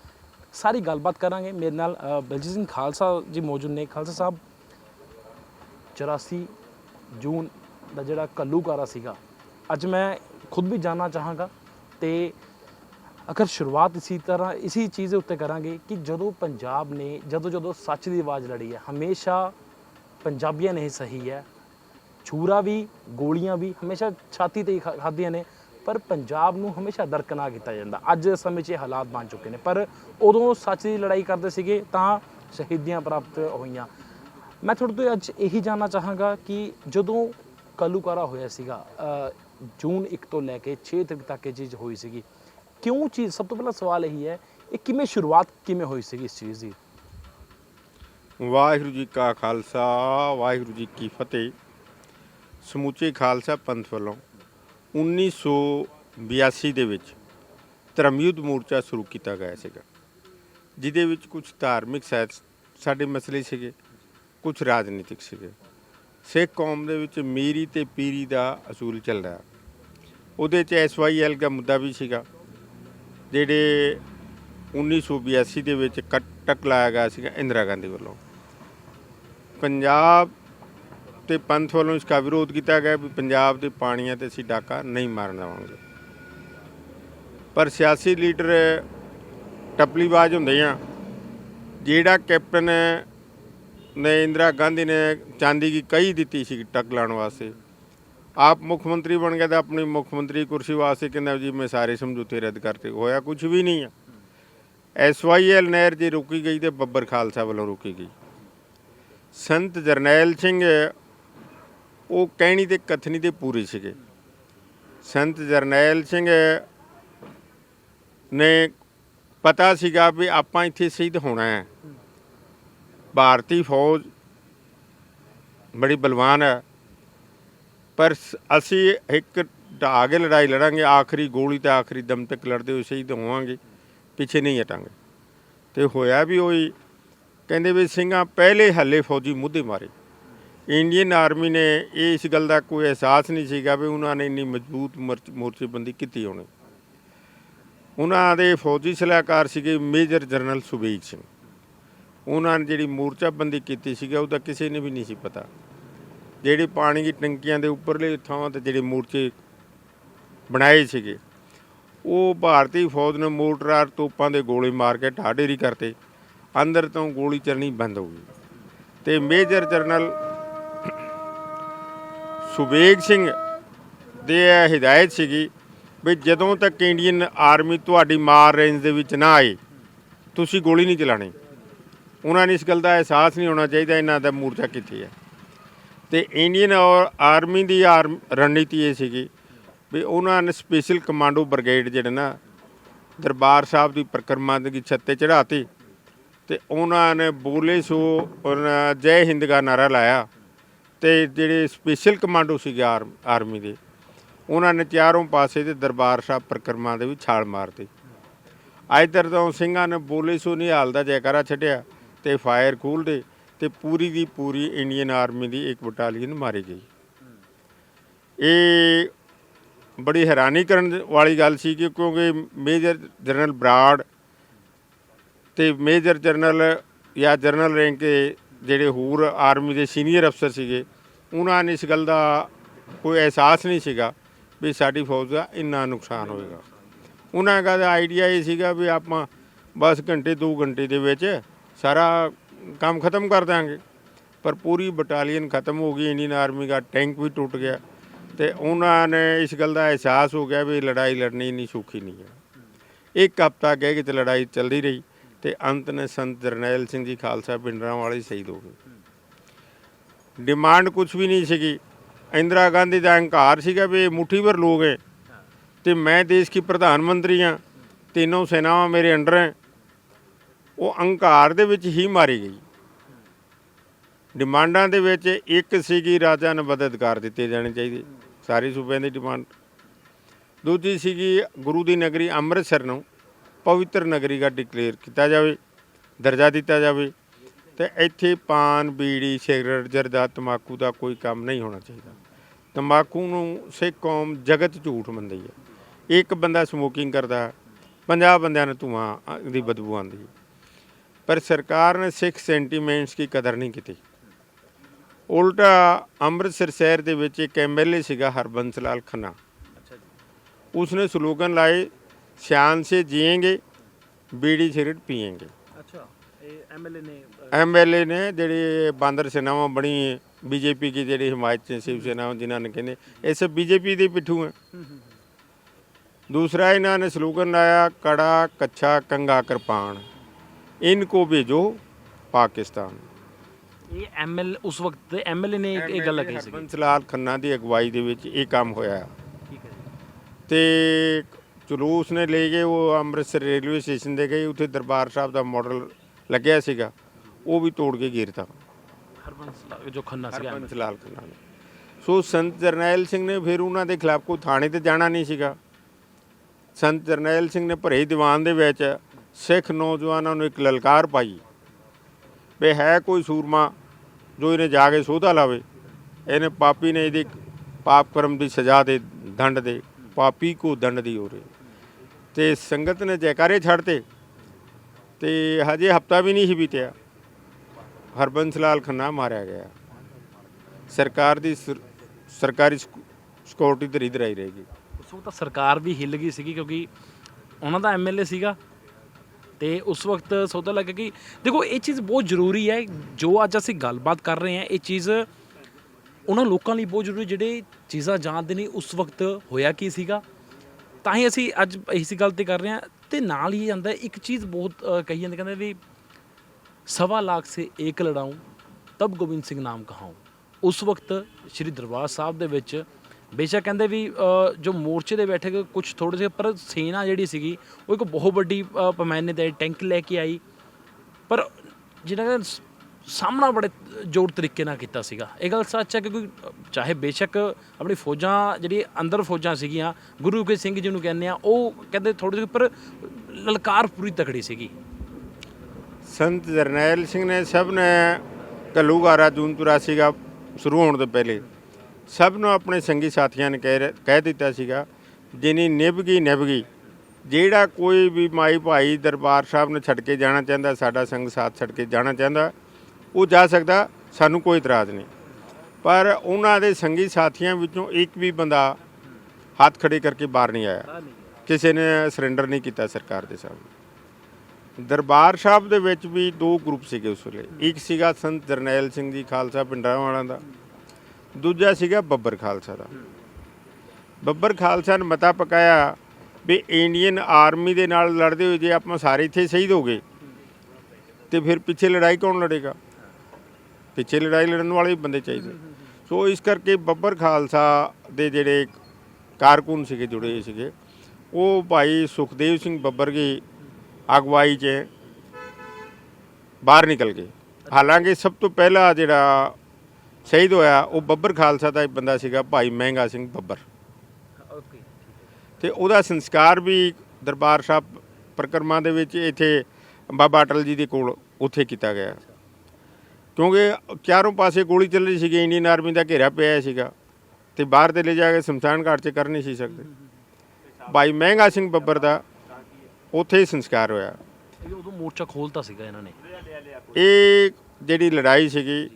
ਸਾਰੀ ਗੱਲਬਾਤ ਕਰਾਂਗੇ। ਮੇਰੇ ਨਾਲ ਬਲਜੀਤ ਸਿੰਘ ਖਾਲਸਾ ਜੀ ਮੌਜੂਦ ਨੇ। ਖਾਲਸਾ ਸਾਹਿਬ 84 ਜੂਨ ਦਾ ਜਿਹੜਾ ਕੱਲੂਕਾਰਾ ਸੀਗਾ, ਅੱਜ ਮੈਂ ਖੁਦ ਵੀ ਜਾਨਣਾ ਚਾਹਾਂਗਾ ਤੇ ਅਗਰ ਸ਼ੁਰੂਆਤ ਇਸੇ ਤਰ੍ਹਾਂ, ਇਸੀ ਚੀਜ਼ ਦੇ ਉੱਤੇ ਕਰਾਂਗੇ ਕਿ ਜਦੋਂ ਪੰਜਾਬ ਨੇ, ਜਦੋਂ ਜਦੋਂ ਸੱਚ ਦੀ ਆਵਾਜ਼ ਲੜੀ ਹੈ, ਹਮੇਸ਼ਾ ਪੰਜਾਬੀਆਂ ਨੇ ਹੀ ਸਹੀ ਹੈ। ਛੂਰਾ ਵੀ, ਗੋਲੀਆਂ ਵੀ ਹਮੇਸ਼ਾ ਛਾਤੀ ਤੇ ਹੀ ਖਾ- ਖਾਧੀਆਂ ਨੇ। ਪਰ ਪੰਜਾਬ ਨੂੰ ਹਮੇਸ਼ਾ ਦਰਕਨਾ ਕੀਤਾ ਜਾਂਦਾ। ਅੱਜ ਦੇ ਸਮੇਂ 'ਚ ਇਹ ਹਾਲਾਤ ਬਣ ਚੁੱਕੇ ਨੇ। ਪਰ ਉਦੋਂ ਸੱਚ ਦੀ ਲੜਾਈ ਕਰਦੇ ਸੀਗੇ, ਤਾਂ ਸ਼ਹੀਦੀਆਂ ਪ੍ਰਾਪਤ ਹੋਈਆਂ। ਮੈਂ ਤੁਹਾਡੇ ਤੋਂ ਅੱਜ ਇਹੀ ਜਾਨਣਾ ਚਾਹਾਂਗਾ ਕਿ ਜਦੋਂ ਕੱਲੂਕਾਰਾ ਹੋਇਆ ਸੀਗਾ ਜੂਨ 1 ਤੋਂ ਲੈ ਕੇ 6 ਤੱਕ ਤੱਕ ਇਹ ਚੀਜ਼ ਹੋਈ ਸੀਗੀ। ਕਿਉਂ ਚੀਜ਼, ਸਭ ਤੋਂ ਪਹਿਲਾ ਸਵਾਲ ਇਹੀ ਹੈ, ਇਹ ਕਿਵੇਂ ਸ਼ੁਰੂਆਤ ਕਿਵੇਂ ਹੋਈ ਸੀਗੀ ਇਸ ਚੀਜ਼ ਦੀ? ਵਾਹਿਗੁਰੂ ਜੀ ਕਾ ਖਾਲਸਾ, ਵਾਹਿਗੁਰੂ ਜੀ ਕੀ ਫਤਿਹ। ਸਮੁੱਚੇ ਖਾਲਸਾ ਪੰਥ ਵੱਲੋਂ 1982 ਦੇ ਵਿੱਚ ਧਰਮਯੁੱਧ ਮੋਰਚਾ ਸ਼ੁਰੂ ਕੀਤਾ ਗਿਆ ਸੀਗਾ, ਜਿਹਦੇ ਵਿੱਚ ਕੁਝ ਧਾਰਮਿਕ ਸਾਹਿਤ ਸਾਡੇ ਮਸਲੇ ਸੀਗੇ ਕੁਝ ਰਾਜਨੀਤਿਕ ਸੀਗੇ। ਸਿੱਖ ਕੌਮ ਦੇ ਵਿੱਚ ਮੀਰੀ ਤੇ ਪੀਰੀ ਦਾ ਅਸੂਲ ਚੱਲਦਾ ਉਹਦੇ 'ਚ ਐਸਵਾਈਐਲ ਦਾ ਮੁੱਦਾ ਵੀ ਸੀਗਾ, ਜਿਹੜੇ 1982 ਦੇ ਵਿੱਚ ਕੱਟਕ ਲਾਇਆ ਗਿਆ ਸੀਗਾ ਇੰਦਰਾ ਗਾਂਧੀ ਵੱਲੋਂ। ਪੰਜਾਬ ਤੇ ਪੰਥ ਵੱਲੋਂ ਇਸ ਦਾ ਵਿਰੋਧ ਕੀਤਾ ਗਿਆ ਵੀ ਪੰਜਾਬ ਦੇ ਪਾਣੀਆਂ ਤੇ ਅਸੀਂ ਡਾਕਾ ਨਹੀਂ ਮਾਰਨ ਦੇਵਾਂਗੇ। ਪਰ ਸਿਆਸੀ ਲੀਡਰ ਟੱਪਲੀਬਾਜ਼ ਹੁੰਦੇ ਆ, ਜਿਹੜਾ ਕੈਪਟਨ ਨੇ ਇੰਦਰਾ ਗਾਂਧੀ ਨੇ ਚਾਂਦੀ ਦੀ ਕਹੀ ਦਿੱਤੀ ਸੀ ਟੱਕ ਲਾਉਣ ਵਾਸਤੇ, ਆਪ ਮੁੱਖ ਮੰਤਰੀ ਬਣ ਗਿਆ ਤਾਂ ਆਪਣੀ ਮੁੱਖ ਮੰਤਰੀ ਕੁਰਸੀ ਵਾਸਤੇ ਕਹਿੰਦਾ ਜੀ ਮੈਂ ਸਾਰੇ ਸਮਝੌਤੇ ਰੱਦ ਕਰਤੇ, ਹੋਇਆ ਕੁਝ ਵੀ ਨਹੀਂ ਆ। ਐਸਵਾਈਐਲ ਨਹਿਰ ਜੇ ਰੋਕੀ ਗਈ ਤੇ ਬੱਬਰ ਖਾਲਸਾ ਵੱਲੋਂ ਰੋਕੀ ਗਈ। ਸੰਤ ਜਰਨੈਲ ਸਿੰਘ ਉਹ ਕਹਿਣੀ ਤੇ ਕਥਨੀ ਦੇ ਪੂਰੇ ਸੀਗੇ। ਸੰਤ ਜਰਨੈਲ ਸਿੰਘ ਨੇ ਪਤਾ ਸੀਗਾ ਵੀ ਆਪਾਂ ਇੱਥੇ ਸ਼ਹੀਦ ਹੋਣਾ ਹੈ। ਭਾਰਤੀ ਫੌਜ ਬੜੀ ਬਲਵਾਨ ਹੈ। ਪਰ ਸ- ਅਸੀਂ ਇੱਕ ਢਾਹ ਕੇ ਲੜਾਈ ਲੜਾਂਗੇ, ਆਖਰੀ ਗੋਲੀ ਤੇ ਆਖਰੀ ਦਮ ਤੱਕ ਲੜਦੇ ਹੋਏ ਸ਼ਹੀਦ ਹੋਵਾਂਗੇ, ਪਿੱਛੇ ਨਹੀਂ ਹਟਾਂਗੇ। ਤੇ ਹੋਇਆ ਵੀ ਉਹੀ, ਕਹਿੰਦੇ ਵੀ ਸਿੰਘਾਂ ਪਹਿਲੇ ਹੱਲੇ ਫੌਜੀ ਮੁੱਦੇ ਮਾਰੇ। ਇੰਡੀਅਨ ਆਰਮੀ ਨੇ ਇਹ ਇਸ ਗੱਲ ਦਾ ਕੋਈ ਅਹਿਸਾਸ ਨਹੀਂ ਸੀਗਾ ਵੀ ਉਹਨਾਂ ਨੇ ਇੰਨੀ ਮਜ਼ਬੂਤ ਮਰਚ- ਮੋਰਚੇਬੰਦੀ ਕੀਤੀ ਹੋਣੀ। ਉਹਨਾਂ ਦੇ ਫੌਜੀ ਸਲਾਹਕਾਰ ਸੀਗੇ ਮੇਜਰ ਜਨਰਲ ਸੁਬੇਗ ਸਿੰਘ। ਉਹਨਾਂ ਨੇ ਜਿਹੜੀ ਮੋਰਚਾਬੰਦੀ ਕੀਤੀ ਸੀਗਾ, ਉਹਦਾ ਕਿਸੇ ਨੇ ਵੀ ਨਹੀਂ ਸੀ ਪਤਾ। ਜਿਹੜੇ ਪਾਣੀ ਦੀ ਟੰਕੀਆਂ ਦੇ ਉੱਪਰਲੇ ਥਾਵਾਂ ਤੇ ਜਿਹੜੇ ਮੋਰਚੇ ਬਣਾਏ ਸੀਗੇ, ਉਹ ਭਾਰਤੀ ਫੌਜ ਨੇ ਮੋਟਰਾਰ ਤੋਪਾਂ ਦੇ ਗੋਲੇ ਮਾਰ ਕੇ ਢਾਡੇਰੀ ਕਰਤੇ। ਅੰਦਰ ਤੋਂ ਗੋਲੀ ਚੱਲਣੀ ਬੰਦ ਹੋ ਗਈ। ਤੇ ਮੇਜਰ ਜਨਰਲ ਸੁਬੇਗ ਸਿੰਘ ਦੇ ਇਹ ਹਦਾਇਤ ਸੀਗੀ ਵੀ ਜਦੋਂ ਤੱਕ ਇੰਡੀਅਨ ਆਰਮੀ ਤੁਹਾਡੀ ਮਾਰ ਰੇਂਜ ਦੇ ਵਿੱਚ ਨਾ ਆਏ, ਤੁਸੀਂ ਗੋਲੀ ਨਹੀਂ ਚਲਾਣੀ ਉਹਨਾਂ ਨੇ ਇਸ ਗੱਲ ਦਾ ਅਹਿਸਾਸ ਨਹੀਂ ਹੋਣਾ ਚਾਹੀਦਾ, ਇਹਨਾਂ ਦਾ ਮੂਰਚਾ ਕਿੱਥੇ ਹੈ। ਤੇ ਇੰਡੀਅਨ ਔਰ ਆਰਮੀ ਦੀ ਆਰਮ ਰਣਨੀਤੀ ਇਹ ਸੀਗੀ ਵੀ ਉਹਨਾਂ ਨੇ ਸਪੈਸ਼ਲ ਕਮਾਂਡੋ ਬ੍ਰਿਗੇਡ ਜਿਹੜੇ ਨਾ, ਦਰਬਾਰ ਸਾਹਿਬ ਦੀ ਪਰਿਕਰਮਾ ਦੀ ਛੱਤ ਤੇ ਚੜਾਤੀ ਤੇ ਉਹਨਾਂ ਨੇ ਬੋਲੇ ਸੋ ਜੈ ਹਿੰਦ ਦਾ ਨਾਰਾ ਲਾਇਆ। ਤੇ ਜਿਹੜੇ ਸਪੈਸ਼ਲ ਕਮਾਂਡੋ ਸੀਗੇ ਆਰਮ ਆਰਮੀ ਦੇ, ਉਹਨਾਂ ਨੇ ਚਾਰੋਂ ਪਾਸੇ ਦੇ ਦਰਬਾਰ ਸਾਹਿਬ ਪਰਿਕਰਮਾ ਦੇ ਵਿੱਚ ਛਾਲ ਮਾਰਤੀ। ਇਧਰ ਤੋਂ ਸਿੰਘਾਂ ਨੇ ਬੋਲੇ, ਸੋ ਨਿਹਾਲ ਦਾ ਜੈਕਾਰਾ ਛੱਡਿਆ ਤੇ ਫਾਇਰ ਖੋਲ੍ਹਦੇ ਤੇ ਪੂਰੀ ਦੀ ਪੂਰੀ ਇੰਡੀਅਨ ਆਰਮੀ ਦੀ ਇੱਕ ਬਟਾਲੀਅਨ ਮਾਰੀ ਗਈ। ਇਹ ਬੜੀ ਹੈਰਾਨੀ ਕਰਨ ਵਾਲੀ ਗੱਲ ਸੀ ਕਿ ਕਿਉਂਕਿ ਮੇਜਰ ਜਨਰਲ ਬਰਾੜ ਤੇ ਮੇਜਰ ਜਨਰਲ ਜਾਂ ਜਨਰਲ ਰੈਂਕ ਦੇ ਜਿਹੜੇ ਹੋਰ ਆਰਮੀ ਦੇ ਸੀਨੀਅਰ ਅਫਸਰ ਸੀਗੇ ਉਹਨਾਂ ਨੇ ਇਸ ਗੱਲ ਦਾ ਕੋਈ ਅਹਿਸਾਸ ਨਹੀਂ ਸੀਗਾ ਵੀ ਸਾਡੀ ਫੌਜ ਦਾ ਇੰਨਾ ਨੁਕਸਾਨ ਹੋਏਗਾ। ਉਹਨਾਂ ਦਾ ਆਈਡੀਆ ਇਹ ਸੀਗਾ ਵੀ ਆਪਾਂ ਬਸ ਘੰਟੇ 2 ਘੰਟੇ ਦੇ ਵਿੱਚ ਸਾਰਾ ਕੰਮ ਖਤਮ ਕਰ ਦਾਂਗੇ ਪਰ ਪੂਰੀ ਬਟਾਲੀਅਨ ਖਤਮ ਹੋ ਗਈ, ਇੰਡੀਅਨ ਆਰਮੀ ਦਾ ਟੈਂਕ ਵੀ ਟੁੱਟ ਗਿਆ ਤੇ ਉਹਨਾਂ ਨੇ ਇਸ ਗੱਲ ਦਾ ਅਹਿਸਾਸ ਹੋ ਗਿਆ ਵੀ ਲੜਾਈ ਲੜਨੀ ਇੰਨੀ ਸੌਖੀ ਨਹੀਂ ਹੈ। ਇੱਕ ਹਫ਼ਤਾ ਗਏ ਕਿ ਤੇ ਲੜਾਈ ਚੱਲਦੀ ਰਹੀ ਤੇ ਅੰਤ ਨੇ ਸੰਤ ਜਰਨੈਲ ਸਿੰਘ ਜੀ, ਖਾਲਸਾ ਪਿੰਡਰਾਂ ਵਾਲੇ ਸ਼ਹੀਦ ਹੋ ਗਏ। ਡਿਮਾਂਡ ਕੁਝ ਵੀ ਨਹੀਂ ਸੀਗੀ। ਇੰਦਰਾ ਗਾਂਧੀ ਦਾ ਹੰਕਾਰ ਸੀਗਾ ਵੀ ਇਹ ਮੁੱਠੀ ਭਰ ਲੋਕ ਹੈ। ਤੇ ਮੈਂ ਦੇਸ਼ ਕੀ ਪ੍ਰਧਾਨ ਮੰਤਰੀ ਹਾਂ, ਤਿੰਨੋਂ ਸੈਨਾਵਾਂ ਮੇਰੇ ਅੰਡਰ ਹੈ। ਉਹ ਹੰਕਾਰ ਦੇ ਵਿੱਚ ਹੀ ਮਾਰੀ ਗਈ। ਡਿਮਾਂਡਾਂ ਦੇ ਵਿੱਚ ਇੱਕ ਸੀਗੀ, ਰਾਜਾ ਨੂੰ ਅਧਿਕਾਰ ਦਿੱਤੇ ਜਾਣੇ ਚਾਹੀਦੇ। ਸਾਰੇ ਸੂਬਿਆਂ ਦੀ ਡਿਮਾਂਡ। ਦੂਜੀ ਸੀਗੀ, ਗੁਰੂ ਦੀ ਨਗਰੀ ਅੰਮ੍ਰਿਤਸਰ ਨੂੰ ਪਵਿੱਤਰ ਨਗਰੀ ਦਾ ਡਿਕਲੇਅਰ ਕੀਤਾ ਜਾਵੇ, ਦਰਜਾ ਦਿੱਤਾ ਜਾਵੇ। ਤੇ ਇੱਥੇ ਪਾਨ ਬੀੜੀ ਸਿਗਰਟ ਜਰਦਾ ਤਮਾਕੂ ਦਾ ਕੋਈ ਕੰਮ ਨਹੀਂ ਹੋਣਾ ਚਾਹੀਦਾ। ਤੰਬਾਕੂ ਨੂੰ ਸਿੱਖ ਕੌਮ ਜਗਤ ਝੂਠ ਮੰਨਦੀ ਹੈ। ਇੱਕ ਬੰਦਾ ਸਮੋਕਿੰਗ ਕਰਦਾ 50 ਬੰਦਿਆਂ ਨੂੰ ਧੂਆਂ ਦੀ ਬਦਬੂ ਆਉਂਦੀ ਹੈ। ਪਰ ਸਰਕਾਰ ਨੇ ਸਿੱਖ ਸੈਂਟੀਮੈਂਟਸ ਦੀ ਕਦਰ ਨਹੀਂ ਕੀਤੀ। ਉਲਟਾ ਅੰਮ੍ਰਿਤਸਰ ਸ਼ਹਿਰ ਦੇ ਵਿੱਚ ਇੱਕ ਐਮਐਲਏ ਸੀਗਾ ਹਰਬੰਸ ਲਾਲ ਖੰਨਾ। ਉਸਨੇ ਸਲੋਗਨ ਲਾਏ ਸ਼ਾਨ ਸੇ ਜੀਏਂਗੇ ਬੀੜੀ ਸਿਗਰਟ ਪੀਏਂਗੇ। ਅੱਛਾ। ਐਮਐਲਏ ਨੇ ਐਮਐਲਏ ਨੇ ਜਿਹੜੀ ਬਾਂਦਰ ਸੇਨਾਵਾਂ ਬਣੀ ਬੀਜੇਪੀ ਦੀ ਜਿਹੜੀ ਹਿਮਾਇਤ ਚ ਸ਼ਿਵ ਸੇਨਾ ਜਿਨ੍ਹਾਂ ਨੇ ਕਹਿੰਦੇ ਇਹ ਸਭ ਬੀਜੇਪੀ ਦੇ ਪਿੱਠੂ ਹੈ दूसरा इन्होंने स्लोगन लाया कड़ा कच्चा कंगा कृपान इनको भेजो पाकिस्तान ਇਹ ਐਮਐਲ ਉਸ ਵਕਤ ਦੇ ਐਮਐਲਏ ਨੇ ਇਹ- ਇਹ ਗੱਲ ਕਹੀ ਸੀ ਹਰਬੰਸ ਲਾਲ ਖੰਨਾ ਦੀ ਅਗਵਾਈ ਦੇ ਵਿੱਚ ਇਹ ਕੰਮ ਹੋਇਆ ਠੀਕ ਹੈ ਜੀ ਤੇ ਜਲੂਸ ਨੇ ਲੈ ਕੇ ਉਹ ਅੰਮ੍ਰਿਤਸਰ ਰੇਲਵੇ ਸਟੇਸ਼ਨ ਦੇ ਗਏ ਉੱਥੇ ਦਰਬਾਰ ਸਾਹਿਬ ਦਾ ਮਾਡਲ ਲੱਗਿਆ ਸੀਗਾ ਉਹ ਵੀ ਤੋੜ ਕੇ ਗਿਰਤਾ ਹਰਬੰਸ ਲਾ- ਜੋ ਖੰਨਾ ਸੀਗਾ ਹਰਬੰਸ ਲਾਲ ਖੰਨਾ ਨੇ। ਸੋ ਸੰਤ ਜਰਨੈਲ ਸਿੰਘ ਨੇ ਫਿਰ ਉਹਨਾਂ ਦੇ ਖਿਲਾਫ ਕੋਈ ਥਾਣੇ ਤੇ ਜਾਣਾ ਨਹੀਂ ਸੀਗਾ। ਸੰਤ ਜਰਨੈਲ ਸਿੰਘ ਨੇ ਭਰੇ ਦੀਵਾਨ ਦੇ ਵਿੱਚ ਸਿੱਖ ਨੌਜਵਾਨਾਂ ਨੂੰ ਇੱਕ ਲਲਕਾਰ ਪਾਈ। ਵੀ ਹੈ ਕੋਈ ਸੂਰਮਾ ਜੋ ਇਹਨੇ ਜਾ ਕੇ ਸੋਧਾ ਲਾਵੇ। ਇਹਨੇ ਪਾਪੀ ਨੇ ਇਹਦੀ ਪਾਪ ਕਰਮ ਦੀ ਸਜ਼ਾ ਦੇ ਦੰਡ ਦੇ ਪਾਪੀ ਕੋ ਦੰਡ ਦੀ ਹੋਰੇ ਤੇ ਸੰਗਤ ਨੇ ਜੈਕਾਰੇ ਛੱਡਤੇ। ਤੇ ਹਜੇ ਹਫਤਾ ਵੀ ਨਹੀਂ ਸੀ ਬੀਤਿਆ। ਹਰਬੰਸ ਲਾਲ ਖੰਨਾ ਮਾਰਿਆ ਗਿਆ। ਸਰਕਾਰ ਦੀ ਸਰ- ਸਰਕਾਰੀ ਸਿਕਿਉਰਿਟੀ ਧਰੀ ਧਰਾਈ ਰਹੇਗੀ। ਉਸ ਵਕਤ ਸਰਕਾਰ ਵੀ ਹਿੱਲ ਗਈ ਸੀਗੀ ਕਿਉਂਕਿ ਉਹਨਾਂ ਦਾ ਐਮਐਲਏ ਸੀਗਾ। ਤੇ ਉਸ ਵਕਤ ਸੌਦਾ ਲੱਗਾ ਕਿ ਦੇਖੋ, ਇਹ ਚੀਜ਼ ਬਹੁਤ ਜ਼ਰੂਰੀ ਹੈ। ਜੋ ਅੱਜ ਅਸੀਂ ਗੱਲਬਾਤ ਕਰ ਰਹੇ ਹਾਂ, ਇਹ ਚੀਜ਼ ਉਹਨਾਂ ਲੋਕਾਂ ਲਈ ਬਹੁਤ ਜ਼ਰੂਰੀ ਜਿਹੜੇ ਚੀਜ਼ਾਂ ਜਾਣਦੇ ਨਹੀਂ ਉਸ ਵਕਤ ਹੋਇਆ ਕੀ ਸੀਗਾ। ਤਾਂ ਹੀ ਅਸੀਂ ਅੱਜ ਇਸੇ ਗੱਲ ਤੇ ਕਰ ਰਹੇ ਹਾਂ। ਤੇ ਨਾਲ ਹੀ ਆਂਦਾ ਇੱਕ ਚੀਜ਼ ਬਹੁਤ ਕਹੀ ਜਾਂਦੇ ਕਹਿੰਦੇ ਵੀ ਸਵਾ ਲੱਖ ਸੇ ਏਕ ਲੜਾਉਂ ਤਬ ਗੋਬਿੰਦ ਸਿੰਘ ਨਾਮ ਕਹਾऊं ਉਸ ਵਕਤ ਸ੍ਰੀ ਦਰਬਾਰ ਸਾਹਿਬ ਦੇ ਵਿੱਚ ਬੇਸ਼ੱਕ ਕਹਿੰਦੇ ਵੀ ਜੋ ਮੋਰਚੇ ਦੇ ਬੈਠੇ ਕੁਝ ਥੋੜੇ ਜਿਹੇ ਪਰ ਸੈਨਾ ਜਿਹੜੀ ਸੀਗੀ ਉਹ ਇੱਕ ਬਹੁਤ ਵੱਡੀ ਅ, ਪੈਮਾਨੇ ਤੇ ਟੈਂਕ ਲੈ ਕੇ ਆਈ। ਪਰ ਜਿਹੜਾ ਸ- ਸਾਹਮਣਾ ਬੜੇ ਜ਼ੋਰ ਤਰੀਕੇ ਨਾਲ ਕੀਤਾ ਸੀਗਾ। ਇਹ ਗੱਲ ਸੱਚ ਹੈ ਕਿ ਕੋਈ, ਚਾਹੇ ਬੇਸ਼ੱਕ ਆਪਣੀ ਫੌਜਾਂ ਜਿਹੜੀ ਅੰਦਰ ਫੌਜਾਂ ਸੀਗੀਆਂ, ਗੁਰੂ ਕੇ ਸਿੰਘ ਜੀ ਨੂੰ ਕਹਿੰਦੇ ਆ ਉਹ ਕਹਿੰਦੇ ਥੋੜੇ ਜਿਹੇ ਪਰ ਲਲਕਾਰ ਪੂਰੀ ਤਕੜੀ ਸੀਗੀ। ਸੰਤ ਜਰਨੈਲ ਸਿੰਘ ਨੇ ਸਭ ਨੇ ਘੱਲੂਘਾਰਾ ਜੂਨ 84 ਦਾ ਸ਼ੁਰੂ ਹੋਣ ਤੋਂ ਪਹਿਲੇ। ਸਭ ਨੂੰ ਆਪਣੇ ਸੰਗੀ ਸਾਥੀਆਂ ਨੇ ਕਹਿ ਰ- ਕਹਿ ਦਿੱਤਾ ਸੀਗਾ, ਜਿਨੀ ਨਿਭ ਗਈ ਨਿਭ ਗਈ ਜਿਹੜਾ ਕੋਈ ਵੀ ਮਾਈ ਭਾਈ ਦਰਬਾਰ ਸਾਹਿਬ ਨੂੰ ਛੱਡ ਕੇ ਜਾਣਾ ਚਾਹੁੰਦਾ, ਸਾਡਾ ਸੰਗ ਸਾਥ ਛੱਡ ਕੇ ਜਾਣਾ ਚਾਹੁੰਦਾ ਉਹ ਜਾ ਸਕਦਾ, ਸਾਨੂੰ ਕੋਈ ਇਤਰਾਜ਼ ਨਹੀਂ। ਪਰ ਉਹਨਾਂ ਦੇ ਸੰਗੀ ਸਾਥੀਆਂ ਵਿੱਚੋਂ ਇੱਕ ਵੀ ਬੰਦਾ ਹੱਥ ਖੜੇ ਕਰਕੇ ਬਾਹਰ ਨਹੀਂ ਆਇਆ। ਕਿਸੇ ਨੇ ਸਰੈਂਡਰ ਨਹੀਂ ਕੀਤਾ ਸਰਕਾਰ ਦੇ ਸਾਹਮਣੇ। ਦਰਬਾਰ ਸਾਹਿਬ ਦੇ ਵਿੱਚ ਵੀ ਦੋ ਗਰੁੱਪ ਸੀਗੇ ਉਸ ਵੇਲੇ। ਇੱਕ ਸੀਗਾ ਸੰਤ ਜਰਨੈਲ ਸਿੰਘ ਜੀ ਖਾਲਸਾ ਪਿੰਡਾਂ ਵਾਲਿਆਂ ਦਾ, ਦੂਜਾ ਸੀਗਾ ਬੱਬਰ ਖਾਲਸਾ ਦਾ। ਬੱਬਰ ਖਾਲਸਾ ਨੇ ਮਤਾ ਪਕਾਇਆ ਵੀ ਇੰਡੀਅਨ ਆਰਮੀ ਦੇ ਨਾਲ ਲੜਦੇ ਹੋਏ ਜੇ ਆਪਾਂ ਸਾਰੇ ਇੱਥੇ ਸ਼ਹੀਦ ਹੋ ਗਏ, ਤੇ ਫਿਰ ਪਿੱਛੇ ਲੜਾਈ ਕੌਣ ਲੜੇਗਾ? ਪਿੱਛੇ ਲੜਾਈ ਲੜਨ ਵਾਲੇ ਬੰਦੇ ਚਾਹੀਦੇ। ਸੋ ਇਸ ਕਰਕੇ ਬੱਬਰ ਖਾਲਸਾ ਦੇ ਜਿਹੜੇ ਕਾਰਕੁਨ ਸੀਗੇ ਜੁੜੇ ਹੋਏ ਸੀਗੇ ਉਹ ਭਾਈ ਸੁਖਦੇਵ ਸਿੰਘ ਬੱਬਰ ਦੀ ਅਗਵਾਈ 'ਚ ਬਾਹਰ ਨਿਕਲ ਗਏ। ਹਾਲਾਂਕਿ ਸਭ ਤੋਂ ਪਹਿਲਾ ਜਿਹੜਾ ਸ਼ਹੀਦ ਹੋਇਆ ਉਹ ਬੱਬਰ ਖਾਲਸਾ ਦਾ ਇੱਕ ਬੰਦਾ ਸੀਗਾ ਭਾਈ ਮਹਿੰਗਾ ਸਿੰਘ ਬੱਬਰ। ਤੇ ਉਹਦਾ ਸੰਸਕਾਰ ਵੀ ਦਰਬਾਰ ਸਾਹਿਬ ਪ੍ਰਕਰਮਾਂ ਦੇ ਵਿੱਚ ਇੱਥੇ ਬਾਬਾ ਅਟਲ ਜੀ ਦੇ ਕੋਲ ਉੱਥੇ ਕੀਤਾ ਗਿਆ। ਕਿਉਂਕਿ ਚਾਰੋਂ ਪਾਸੇ ਗੋਲੀ ਚੱਲ ਰਹੀ ਸੀਗੀ ਇੰਡੀਅਨ ਆਰਮੀ ਦਾ ਘੇਰਾ ਪਿਆ ਸੀਗਾ। ਤੇ ਬਾਹਰ ਦੇ ਲੈ ਜਾ ਕੇ ਸ਼ਮਸ਼ਾਨ ਘਾਟ 'ਚ ਕਰ ਨਹੀਂ ਸੀ ਸਕਦੇ। ਭਾਈ ਮਹਿੰਗਾ ਸਿੰਘ ਬੱਬਰ ਦਾ ਉੱਥੇ ਹੀ ਸੰਸਕਾਰ ਹੋਇਆ। ਇਹ ਉਦੋਂ ਮੋਰਚਾ ਖੋਲਤਾ ਸੀਗਾ ਇਹਨਾਂ ਨੇ। ਇਹ ਜਿਹੜੀ ਲੜਾਈ ਸੀਗੀ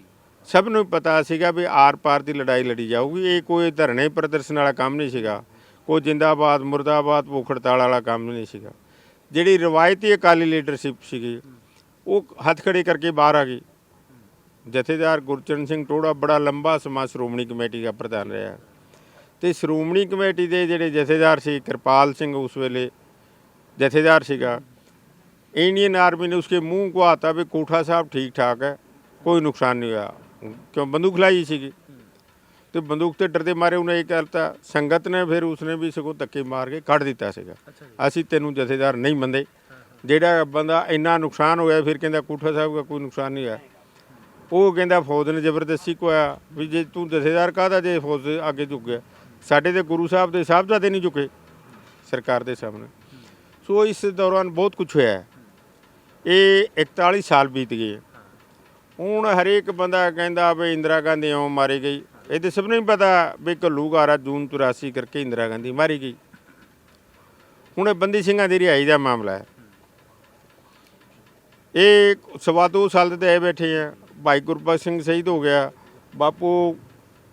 ਸਭ ਨੂੰ ਪਤਾ ਸੀਗਾ ਵੀ ਆਰ-ਪਾਰ ਦੀ ਲੜਾਈ ਲੜੀ ਜਾਊਗੀ। ਇਹ ਕੋਈ ਧਰਨੇ ਪ੍ਰਦਰਸ਼ਨ ਵਾਲਾ ਕੰਮ ਨਹੀਂ ਸੀਗਾ। ਕੋਈ ਜਿੰਦਾਬਾਦ ਮੁਰਦਾਬਾਦ ਭੁੱਖ ਹੜਤਾਲ ਵਾਲਾ ਕੰਮ ਨਹੀਂ ਸੀਗਾ। ਜਿਹੜੀ ਰਵਾਇਤੀ ਅਕਾਲੀ ਲੀਡਰਸ਼ਿਪ ਸੀਗੀ ਉਹ ਹੱਥ ਖੜੇ ਕਰਕੇ ਬਾਹਰ ਆ ਗਈ। ਜਥੇਦਾਰ ਗੁਰਚਰਨ ਸਿੰਘ ਟੋੜਾ ਬੜਾ ਲੰਬਾ ਸਮਾਂ ਸ਼੍ਰੋਮਣੀ ਕਮੇਟੀ ਦਾ ਪ੍ਰਧਾਨ ਰਿਹਾ। ਤੇ ਸ਼੍ਰੋਮਣੀ ਕਮੇਟੀ ਦੇ ਜਿਹੜੇ ਜਥੇਦਾਰ ਸੀ ਕਿਰਪਾਲ ਸਿੰਘ ਉਸ ਵੇਲੇ ਜਥੇਦਾਰ ਸੀਗਾ ਇੰਡੀਅਨ ਆਰਮੀ ਨੇ ਉਸਕੇ ਮੂੰਹ ਕੋ ਆਤਾ ਵੀ ਕੋਠਾ ਸਾਹਿਬ ਠੀਕ ਠਾਕ ਹੈ ਕੋਈ ਨੁਕਸਾਨ ਨਹੀਂ ਹੋਇਆ। ਕਿਉਂ? ਬੰਦੂਕ ਲਾਈ ਸੀਗੀ। ਤੇ ਬੰਦੂਕ ਤੇ ਡਰਦੇ ਮਾਰੇ ਉਹਨੇ ਇਹ ਕਰਤਾ। ਸੰਗਤ ਨੇ ਫਿਰ ਉਸਨੇ ਵੀ ਸਗੋਂ ਧੱਕੇ ਮਾਰ ਕੇ ਕੱਢ ਦਿੱਤਾ ਸੀਗਾ। ਅਸੀਂ ਤੈਨੂੰ ਜਥੇਦਾਰ ਨਹੀਂ ਮੰਦੇ ਜਿਹੜਾ ਬੰਦਾ ਇੰਨਾ ਨੁਕਸਾਨ ਹੋਇਆ ਫਿਰ ਕਹਿੰਦਾ ਕੋਠਾ ਸਾਹਿਬ ਦਾ ਕੋਈ ਨੁਕਸਾਨ ਨਹੀਂ ਹੋਇਆ। ਉਹ ਕਹਿੰਦਾ ਫੌਜ ਨੇ ਜ਼ਬਰਦਸਤੀ ਕੋਇਆ ਵੀ ਜੇ ਤੂੰ ਜਥੇਦਾਰ ਕਾਹਦਾ ਜੇ ਫੌਜ ਅੱਗੇ ਝੁਕ ਗਿਆ। ਸਾਡੇ ਤੇ ਗੁਰੂ ਸਾਹਿਬ ਦੇ ਸਾਹਿਬਜ਼ਾਦੇ ਨਹੀਂ ਝੁਕੇ, ਸਰਕਾਰ ਦੇ ਸਾਹਮਣੇ। ਸੋ ਇਸ ਦੌਰਾਨ ਬਹੁਤ ਕੁਝ ਹੋਇਆ ਇਹ 41 ਸਾਲ ਬੀਤ ਗਏ ਹੁਣ ਹਰੇਕ ਬੰਦਾ ਕਹਿੰਦਾ ਵੀ ਇੰਦਰਾ ਗਾਂਧੀ ਇਉਂ ਮਾਰੀ ਗਈ। ਇਹ ਤੇ ਸਭ ਨੂੰ ਹੀ ਪਤਾ ਵੀ ਘੱਲੂਗਾਰਾ ਜੂਨ 84 ਕਰਕੇ ਇੰਦਰਾ ਗਾਂਧੀ ਮਾਰੀ ਗਈ। ਹੁਣ ਇਹ ਬੰਦੀ ਸਿੰਘਾਂ ਦੀ ਰਿਹਾਈ ਦਾ ਮਾਮਲਾ ਹੈ। ਇਹ ਸਵਾ ਦੋ ਸਾਲ ਦੇ ਆਏ ਬੈਠੇ ਆ। ਭਾਈ ਗੁਰਪ੍ਰੀਤ ਸਿੰਘ ਸ਼ਹੀਦ ਹੋ ਗਿਆ। ਬਾਪੂ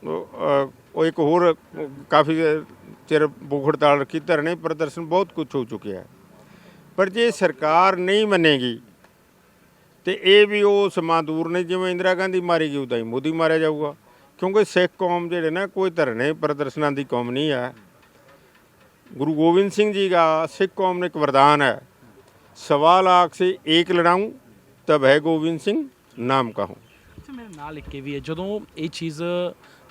ਉਹ ਇੱਕ ਹੋਰ ਕਾਫੀ ਚਿਰ ਬੁਖੜਤਾਲ ਰੱਖੀ ਧਰਨੇ ਪ੍ਰਦਰਸ਼ਨ ਬਹੁਤ ਕੁਝ ਹੋ ਚੁੱਕਿਆ ਹੈ। ਪਰ ਜੇ ਸਰਕਾਰ ਨਹੀਂ ਮੰਨੇਗੀ, ਤੇ ਇਹ ਵੀ ਉਹ ਸਮਾਂ ਦੂਰ ਨਹੀਂ, ਜਿਵੇਂ ਇੰਦਰਾ ਗਾਂਧੀ ਮਾਰੀ ਗਈ, ਉਦਾਂ ਹੀ ਮੋਦੀ ਮਾਰਿਆ ਜਾਊਗਾ। ਕਿਉਂਕਿ ਸਿੱਖ ਕੌਮ ਜਿਹੜੇ ਨਾ, ਕੋਈ ਧਰਨੇ ਪ੍ਰਦਰਸ਼ਨਾਂ ਦੀ ਕੌਮ ਨਹੀਂ ਆ ਗੁਰੂ ਗੋਬਿੰਦ ਸਿੰਘ ਜੀ ਦਾ ਸਿੱਖ ਕੌਮ ਨੇ ਇੱਕ ਵਰਦਾਨ ਹੈ। ਸਵਾ ਲਾਖ ਸੇ ਇੱਕ ਲੜਾਉਂ ਤਬ ਹੈ ਗੋਬਿੰਦ ਸਿੰਘ। नाम का हूँ ਅੱਛਾ ਮੇਰੇ ਨਾਲ ਇੱਕ ਇਹ ਵੀ ਹੈ ਜਦੋਂ ਇਹ ਚੀਜ਼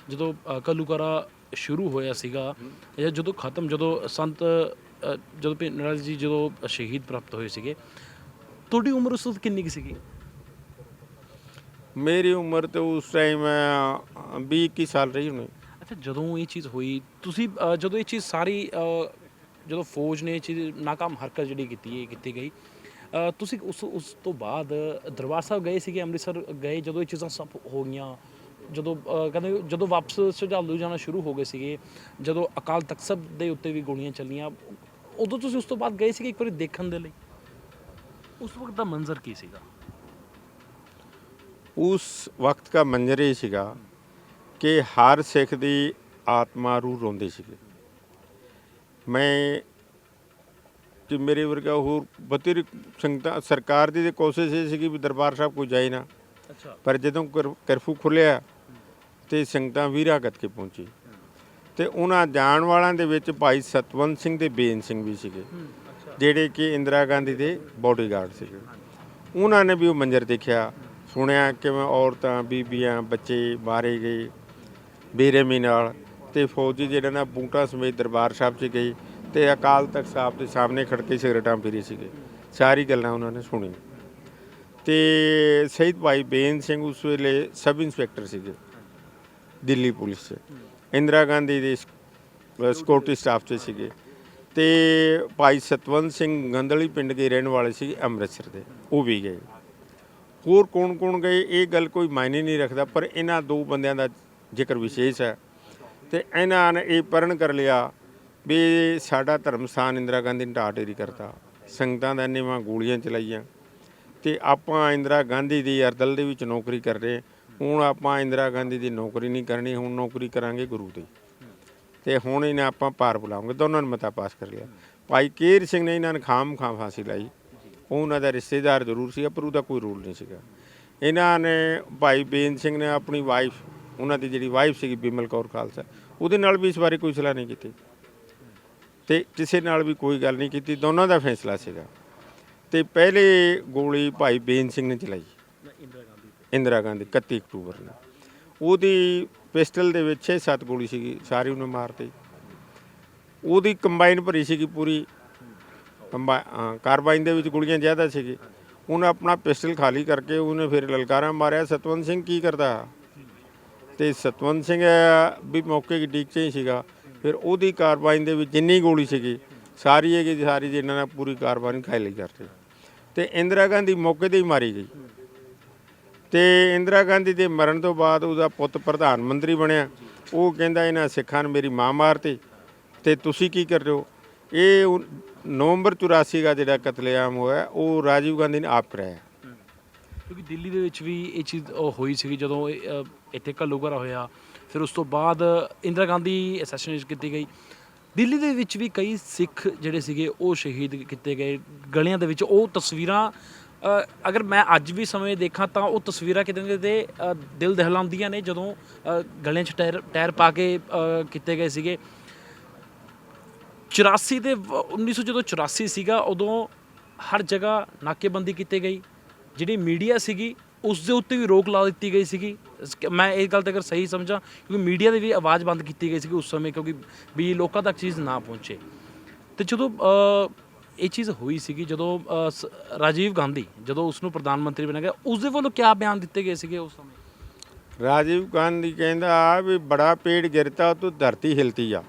ਜਦੋਂ ਅ, ਘੱਲੂਘਾਰਾ ਸ਼ੁਰੂ ਹੋਇਆ ਸੀਗਾ ਜਾਂ ਜਦੋਂ ਖਤਮ ਜਦੋਂ ਸੰਤ ਅ, ਜਦੋਂ ਪਿੰਡਰਾਜ ਜੀ ਜਦੋਂ ਸ਼ਹੀਦ ਪ੍ਰਾਪਤ ਹੋਏ ਸੀਗੇ ਤੁਹਾਡੀ ਉਮਰ ਉਸ ਵਕਤ ਕਿੰਨੀ ਕੁ ਸੀਗੀ मेरी उम्र तो उस टाइम बीस इक्कीस साल रही होनी ਅੱਛਾ ਜਦੋਂ ਇਹ ਚੀਜ਼ ਹੋਈ ਤੁਸੀਂ ਅ, ਜਦੋਂ ਇਹ ਚੀਜ਼ ਸਾਰੀ ਅ, ਜਦੋਂ ਫੌਜ ਨੇ ਇਹ ਚੀਜ਼ ਨਾਕਾਮ ਹਰਕਤ ਜਿਹੜੀ ਕੀਤੀ ਹੈ ਕੀਤੀ ਗਈ ਅ, ਤੁਸੀਂ ਉਸ ਉਸ ਤੋਂ ਬਾਅਦ ਦਰਬਾਰ ਸਾਹਿਬ ਗਏ ਸੀਗੇ, ਅੰਮ੍ਰਿਤਸਰ ਗਏ, ਜਦੋਂ ਇਹ ਚੀਜ਼ਾਂ ਸਭ ਹੋ ਗਈਆਂ, ਜਦੋਂ ਕਹਿੰਦੇ ਜਦੋਂ ਵਾਪਸ ਸੁਝਾਲੂ ਜਾਣਾ ਸ਼ੁਰੂ ਹੋ ਗਏ ਸੀਗੇ, ਜਦੋਂ ਅਕਾਲ ਤਖਤ ਸਾਹਿਬ ਦੇ ਉੱਤੇ ਵੀ ਗੋਲੀਆਂ ਚੱਲੀਆਂ, ਉਦੋਂ ਤੁਸੀਂ ਉਸ ਤੋਂ ਬਾਅਦ ਗਏ ਸੀਗੇ ਇੱਕ ਵਾਰੀ ਦੇਖਣ ਦੇ ਲਈ? ਉਸ ਵਕਤ ਦਾ ਮੰਜ਼ਰ ਕੀ ਸੀਗਾ? ਉਸ ਵਕਤ ਦਾ ਮੰਜ਼ਰ ਇਹ ਸੀਗਾ ਕਿ ਹਰ ਸਿੱਖ ਦੀ ਆਤਮਾ ਰੂਹ ਰੋਂਦੀ ਸੀਗੀ। ਮੈਂ ਕਿ ਮੇਰੇ ਵਰਗਾ ਹੋਰ ਬਤੇਰੀ ਸੰਗਤਾਂ ਸਰਕਾਰ ਦੀ ਤੇ ਕੋਸ਼ਿਸ਼ ਇਹ ਸੀਗੀ ਵੀ ਦਰਬਾਰ ਸਾਹਿਬ ਕੋਈ ਜਾਏ ਨਾ। ਅੱਛਾ। ਪਰ ਜਦੋਂ ਕਰ- ਕਰਫਿਊ ਖੁੱਲਿਆ ਤੇ ਸੰਗਤਾਂ ਵੀਰਾਗਤ ਕੇ ਪਹੁੰਚੀ। ਤੇ ਉਹਨਾਂ ਜਾਣ ਵਾਲਿਆਂ ਦੇ ਵਿੱਚ ਭਾਈ ਸਤਵੰਤ ਸਿੰਘ ਤੇ ਬੇਨ ਸਿੰਘ ਵੀ ਸੀਗੇ ਜਿਹੜੇ ਕਿ ਇੰਦਰਾ ਗਾਂਧੀ ਦੇ ਬਾਡੀਗਾਰਡ ਸੀਗੇ। ਉਹਨਾਂ ਨੇ ਵੀ ਉਹ ਮੰਜ਼ਰ ਦੇਖਿਆ ਸੁਣਿਆ ਕਿਵੇਂ ਔਰਤਾਂ ਬੀਬੀਆਂ ਬੱਚੇ ਮਾਰੇ ਗਏ ਬੇਰਹਿਮੀ ਨਾਲ ਤੇ ਫੌਜੀ ਜਿਹੜਾ ਨਾ ਬੂਟਾ ਸਮੇਤ ਦਰਬਾਰ ਸਾਹਿਬ 'ਚ ਗਈ ਤੇ ਅਕਾਲ ਤਖਤ ਸਾਹਿਬ ਦੇ ਸਾਹਮਣੇ ਖੜ ਕੇ ਸਿਗਰਟਾਂ ਪੀ ਰਹੇ ਸੀਗੇ। ਸਾਰੀ ਗੱਲਾਂ ਉਹਨਾਂ ਨੇ ਸੁਣੀ ਤੇ ਸ਼ਹੀਦ ਭਾਈ ਬੇਨ ਸਿੰਘ ਉਸ ਵੇਲੇ ਸਬ ਇੰਸਪੈਕਟਰ ਸੀਗੇ, ਦਿੱਲੀ ਪੁਲਿਸ 'ਚ ਇੰਦਰਾ ਗਾਂਧੀ ਦੇ ਸਿਕਿਉਰਿਟੀ ਸਟਾਫ 'ਚ ਸੀਗੇ। ਤੇ ਭਾਈ ਸਤਵੰਤ ਸਿੰਘ ਗੰਦਲੀ ਪਿੰਡ ਦੇ ਰਹਿਣ ਵਾਲੇ ਸੀ ਅੰਮ੍ਰਿਤਸਰ ਦੇ, ਉਹ ਵੀ ਗਏ। ਹੋਰ ਕੌਣ ਕੌਣ ਗਏ, ਇਹ ਗੱਲ ਕੋਈ ਮਾਇਨੇ ਨਹੀਂ ਰੱਖਦਾ, ਪਰ ਇਹਨਾਂ ਦੋ ਬੰਦਿਆਂ ਦਾ ਜ਼ਿਕਰ ਵਿਸ਼ੇਸ਼ ਹੈ। ਤੇ ਇਹਨਾਂ ਨੇ ਇਹ ਪਰਨ ਕਰ ਲਿਆ ਵੀ ਸਾਡਾ ਧਰਮ ਸਥਾਨ ਇੰਦਰਾ ਗਾਂਧੀ ਨੇ ਢਾਹ ਢੇਰੀ ਕਰਤਾ। ਸੰਗਤਾਂ ਦਾ ਨਿਵਾਂ ਗੋਲੀਆਂ ਚਲਾਈਆਂ। ਤੇ ਆਪਾਂ ਇੰਦਰਾ ਗਾਂਧੀ ਦੀ ਅਰਦਲ ਦੇ ਵਿੱਚ ਨੌਕਰੀ ਕਰ ਰਹੇ ਹੁਣ ਆਪਾਂ ਇੰਦਰਾ ਗਾਂਧੀ ਦੀ ਨੌਕਰੀ ਨਹੀਂ ਕਰਨੀ, ਹੁਣ ਨੌਕਰੀ ਕਰਾਂਗੇ ਗੁਰੂ ਦੀ। ਤੇ ਹੁਣ ਇਹਨਾਂ ਆਪਾਂ ਪਾਰ ਬੁਲਾਉਂਗੇ ਦੋਨਾਂ ਨੇ ਮਤਾ ਪਾਸ ਕਰ ਲਿਆ। ਭਾਈ ਕੇਰ ਸਿੰਘ ਨੇ ਇਹਨਾਂ ਨੇ ਖਾਮ ਖਾਂ ਫਾਂਸੀ ਲਾਈ। ਉਹ ਉਹਨਾਂ ਦਾ ਰਿਸ਼ਤੇਦਾਰ ਜ਼ਰੂਰ ਸੀ, ਪਰ ਉਹਦਾ ਕੋਈ ਰੋਲ ਨਹੀਂ ਸੀਗਾ। ਇਹਨਾਂ ਨੇ ਭਾਈ ਬੇਨ ਸਿੰਘ ਨੇ ਆਪਣੀ ਵਾਈਫ ਉਹਨਾਂ ਦੀ ਜਿਹੜੀ ਵਾਈਫ ਸੀਗੀ ਬਿਮਲ ਕੌਰ ਖਾਲਸਾ, ਉਹਦੇ ਨਾਲ ਵੀ ਇਸ ਬਾਰੇ ਕੋਈ ਸਲਾਹ ਨਹੀਂ ਕੀਤੀ। ਤੇ ਕਿਸੇ ਨਾਲ ਵੀ ਕੋਈ ਗੱਲ ਨਹੀਂ ਕੀਤੀ ਦੋਨਾਂ ਦਾ ਫੈਸਲਾ ਸੀਗਾ। ਤੇ ਪਹਿਲੇ ਗੋਲੀ ਭਾਈ ਬੇਨ ਸਿੰਘ ਨੇ ਚਲਾਈ। ਇੰਦਰਾ ਗਾਂਧੀ ਇੰਦਰਾ ਗਾਂਧੀ 31 ਅਕਤੂਬਰ ਨੂੰ। ਉਹਦੀ ਪਿਸਟਲ ਦੇ ਵਿੱਚ 6-7 ਗੋਲੀ ਸੀਗੀ ਸਾਰੀ ਉਹਨੇ ਮਾਰਤੀ। ਉਹਦੀ ਕੰਬਾਈਨ ਭਰੀ ਸੀਗੀ ਪੂਰੀ। ਕੰਬਾ ਹਾਂ, ਕਾਰਬਾਈਨ ਦੇ ਵਿੱਚ ਗੋਲੀਆਂ ਜ਼ਿਆਦਾ ਸੀਗੀ। ਉਹਨੇ ਆਪਣਾ ਪਿਸਟਲ ਖਾਲੀ ਕਰਕੇ ਉਹਨੇ ਫਿਰ ਲਲਕਾਰਾ ਮਾਰਿਆ। ਸਤਵੰਤ ਸਿੰਘ ਕੀ ਕਰਦਾ? ਤੇ ਸਤਵੰਤ ਸਿੰਘ ਵੀ ਮੌਕੇ ਦੀ ਡੀਕ 'ਚ ਹੀ ਸੀਗਾ। ਫਿਰ ਉਹਦੀ ਕਾਰਵਾਈ ਦੇ ਵਿੱਚ ਜਿੰਨੀ ਗੋਲੀ ਸੀਗੀ ਸਾਰੀ ਇਹ ਕਿ ਸਾਰੀ ਇਹਨਾਂ ਨੇ ਪੂਰੀ ਕਾਰਵਾਈ ਕਾਰਬਾਈਨ ਖਾਲੀ ਕਰਤੀ। ਤੇ ਇੰਦਰਾ ਗਾਂਧੀ ਮੌਕੇ ਤੇ ਹੀ ਮਾਰੀ ਗਈ। ਤੇ ਇੰਦਰਾ ਗਾਂਧੀ ਦੇ ਮਰਨ ਤੋਂ ਬਾਅਦ ਉਹਦਾ ਪੁੱਤ ਪ੍ਰਧਾਨ ਮੰਤਰੀ ਬਣਿਆ। ਉਹ ਕਹਿੰਦਾ ਇਹਨਾਂ ਸਿੱਖਾਂ ਨੇ ਮੇਰੀ ਮਾਂ ਮਾਰਤੀ। ਤੇ ਤੁਸੀਂ ਕੀ ਕਰ ਰਹੇ ਹੋ? ਇਹ ਨਵੰਬਰ 84 ਦਾ ਜਿਹੜਾ ਕਤਲੇਆਮ ਹੋਇਆ ਉਹ ਰਾਜੀਵ ਗਾਂਧੀ ਨੇ ਆਪ ਕਰਾਇਆ। ਕਿਉਂਕਿ ਦਿੱਲੀ ਦੇ ਵਿੱਚ ਵੀ ਇਹ ਚੀਜ਼ ਉਹ ਹੋਈ ਸੀਗੀ ਜਦੋਂ ਇਹ, ਅ, ਇੱਥੇ ਘੱਲੂਘਾਰਾ ਹੋਇਆ। ਫਿਰ ਉਸ ਤੋਂ ਬਾਅਦ ਇੰਦਰਾ ਗਾਂਧੀ ਅਸੈਸੀਨੇਟ ਕੀਤੀ ਗਈ। ਦਿੱਲੀ ਦੇ ਵਿੱਚ ਵੀ ਕਈ ਸਿੱਖ ਜਿਹੜੇ ਸੀਗੇ ਉਹ ਸ਼ਹੀਦ ਕੀਤੇ ਗਏ। ਗਲੀਆਂ ਦੇ ਵਿੱਚ ਉਹ ਤਸਵੀਰਾਂ ਅਗਰ ਮੈਂ ਅੱਜ ਵੀ ਸਮੇਂ ਦੇਖਾਂ ਤਾਂ ਉਹ ਤਸਵੀਰਾਂ ਕਿਤੇ ਨਾ ਕਿਤੇ ਦਿਲ ਦਹਿਲਾਉਂਦੀਆਂ ਨੇ ਜਦੋਂ ਅ, ਗਲਿਆਂ 'ਚ ਟਾਇਰ ਟਾਇਰ ਪਾ ਕੇ ਕੀਤੇ ਗਏ ਸੀਗੇ। 84 ਦੇ ਵ- 1900 ਜਦੋਂ 84 ਸੀਗਾ ਉਦੋਂ ਹਰ ਜਗ੍ਹਾ ਨਾਕੇਬੰਦੀ ਕੀਤੀ ਗਈ। ਜਿਹੜੀ ਮੀਡੀਆ ਸੀਗੀ ਉਸ ਦੇ ਉੱਤੇ ਵੀ ਰੋਕ ਲਾ ਦਿੱਤੀ ਗਈ ਸੀਗੀ। ਮੈਂ ਇਹ ਗੱਲ ਤਾਂ ਅਗਰ ਸਹੀ ਸਮਝਾਂ ਕਿਉਂਕਿ ਮੀਡੀਆ ਦੀ ਵੀ ਆਵਾਜ਼ ਬੰਦ ਕੀਤੀ ਗਈ ਸੀਗੀ ਉਸ ਸਮੇਂ ਕਿਉਂਕਿ ਵੀ ਲੋਕਾਂ ਤੱਕ ਚੀਜ਼ ਨਾ ਪਹੁੰਚੇ। ਤੇ ਜਦੋਂ ਅ, ਇਹ ਚੀਜ਼ ਹੋਈ ਸੀਗੀ ਜਦੋਂ ਅ, ਸ- ਰਾਜੀਵ ਗਾਂਧੀ ਜਦੋਂ ਉਸ ਨੂੰ ਪ੍ਰਧਾਨ ਮੰਤਰੀ ਬਣਾਇਆ ਗਿਆ ਉਸ ਦੇ ਵੱਲੋਂ ਕਿਆ ਬਿਆਨ ਦਿੱਤੇ ਗਏ ਸੀਗੇ ਉਸ ਸਮੇਂ? ਰਾਜੀਵ ਗਾਂਧੀ ਕਹਿੰਦਾ ਵੀ ਬੜਾ ਪੇੜ ਗਿਰਤਾ ਤਾਂ ਧਰਤੀ ਹਿਲਤੀ ਆ।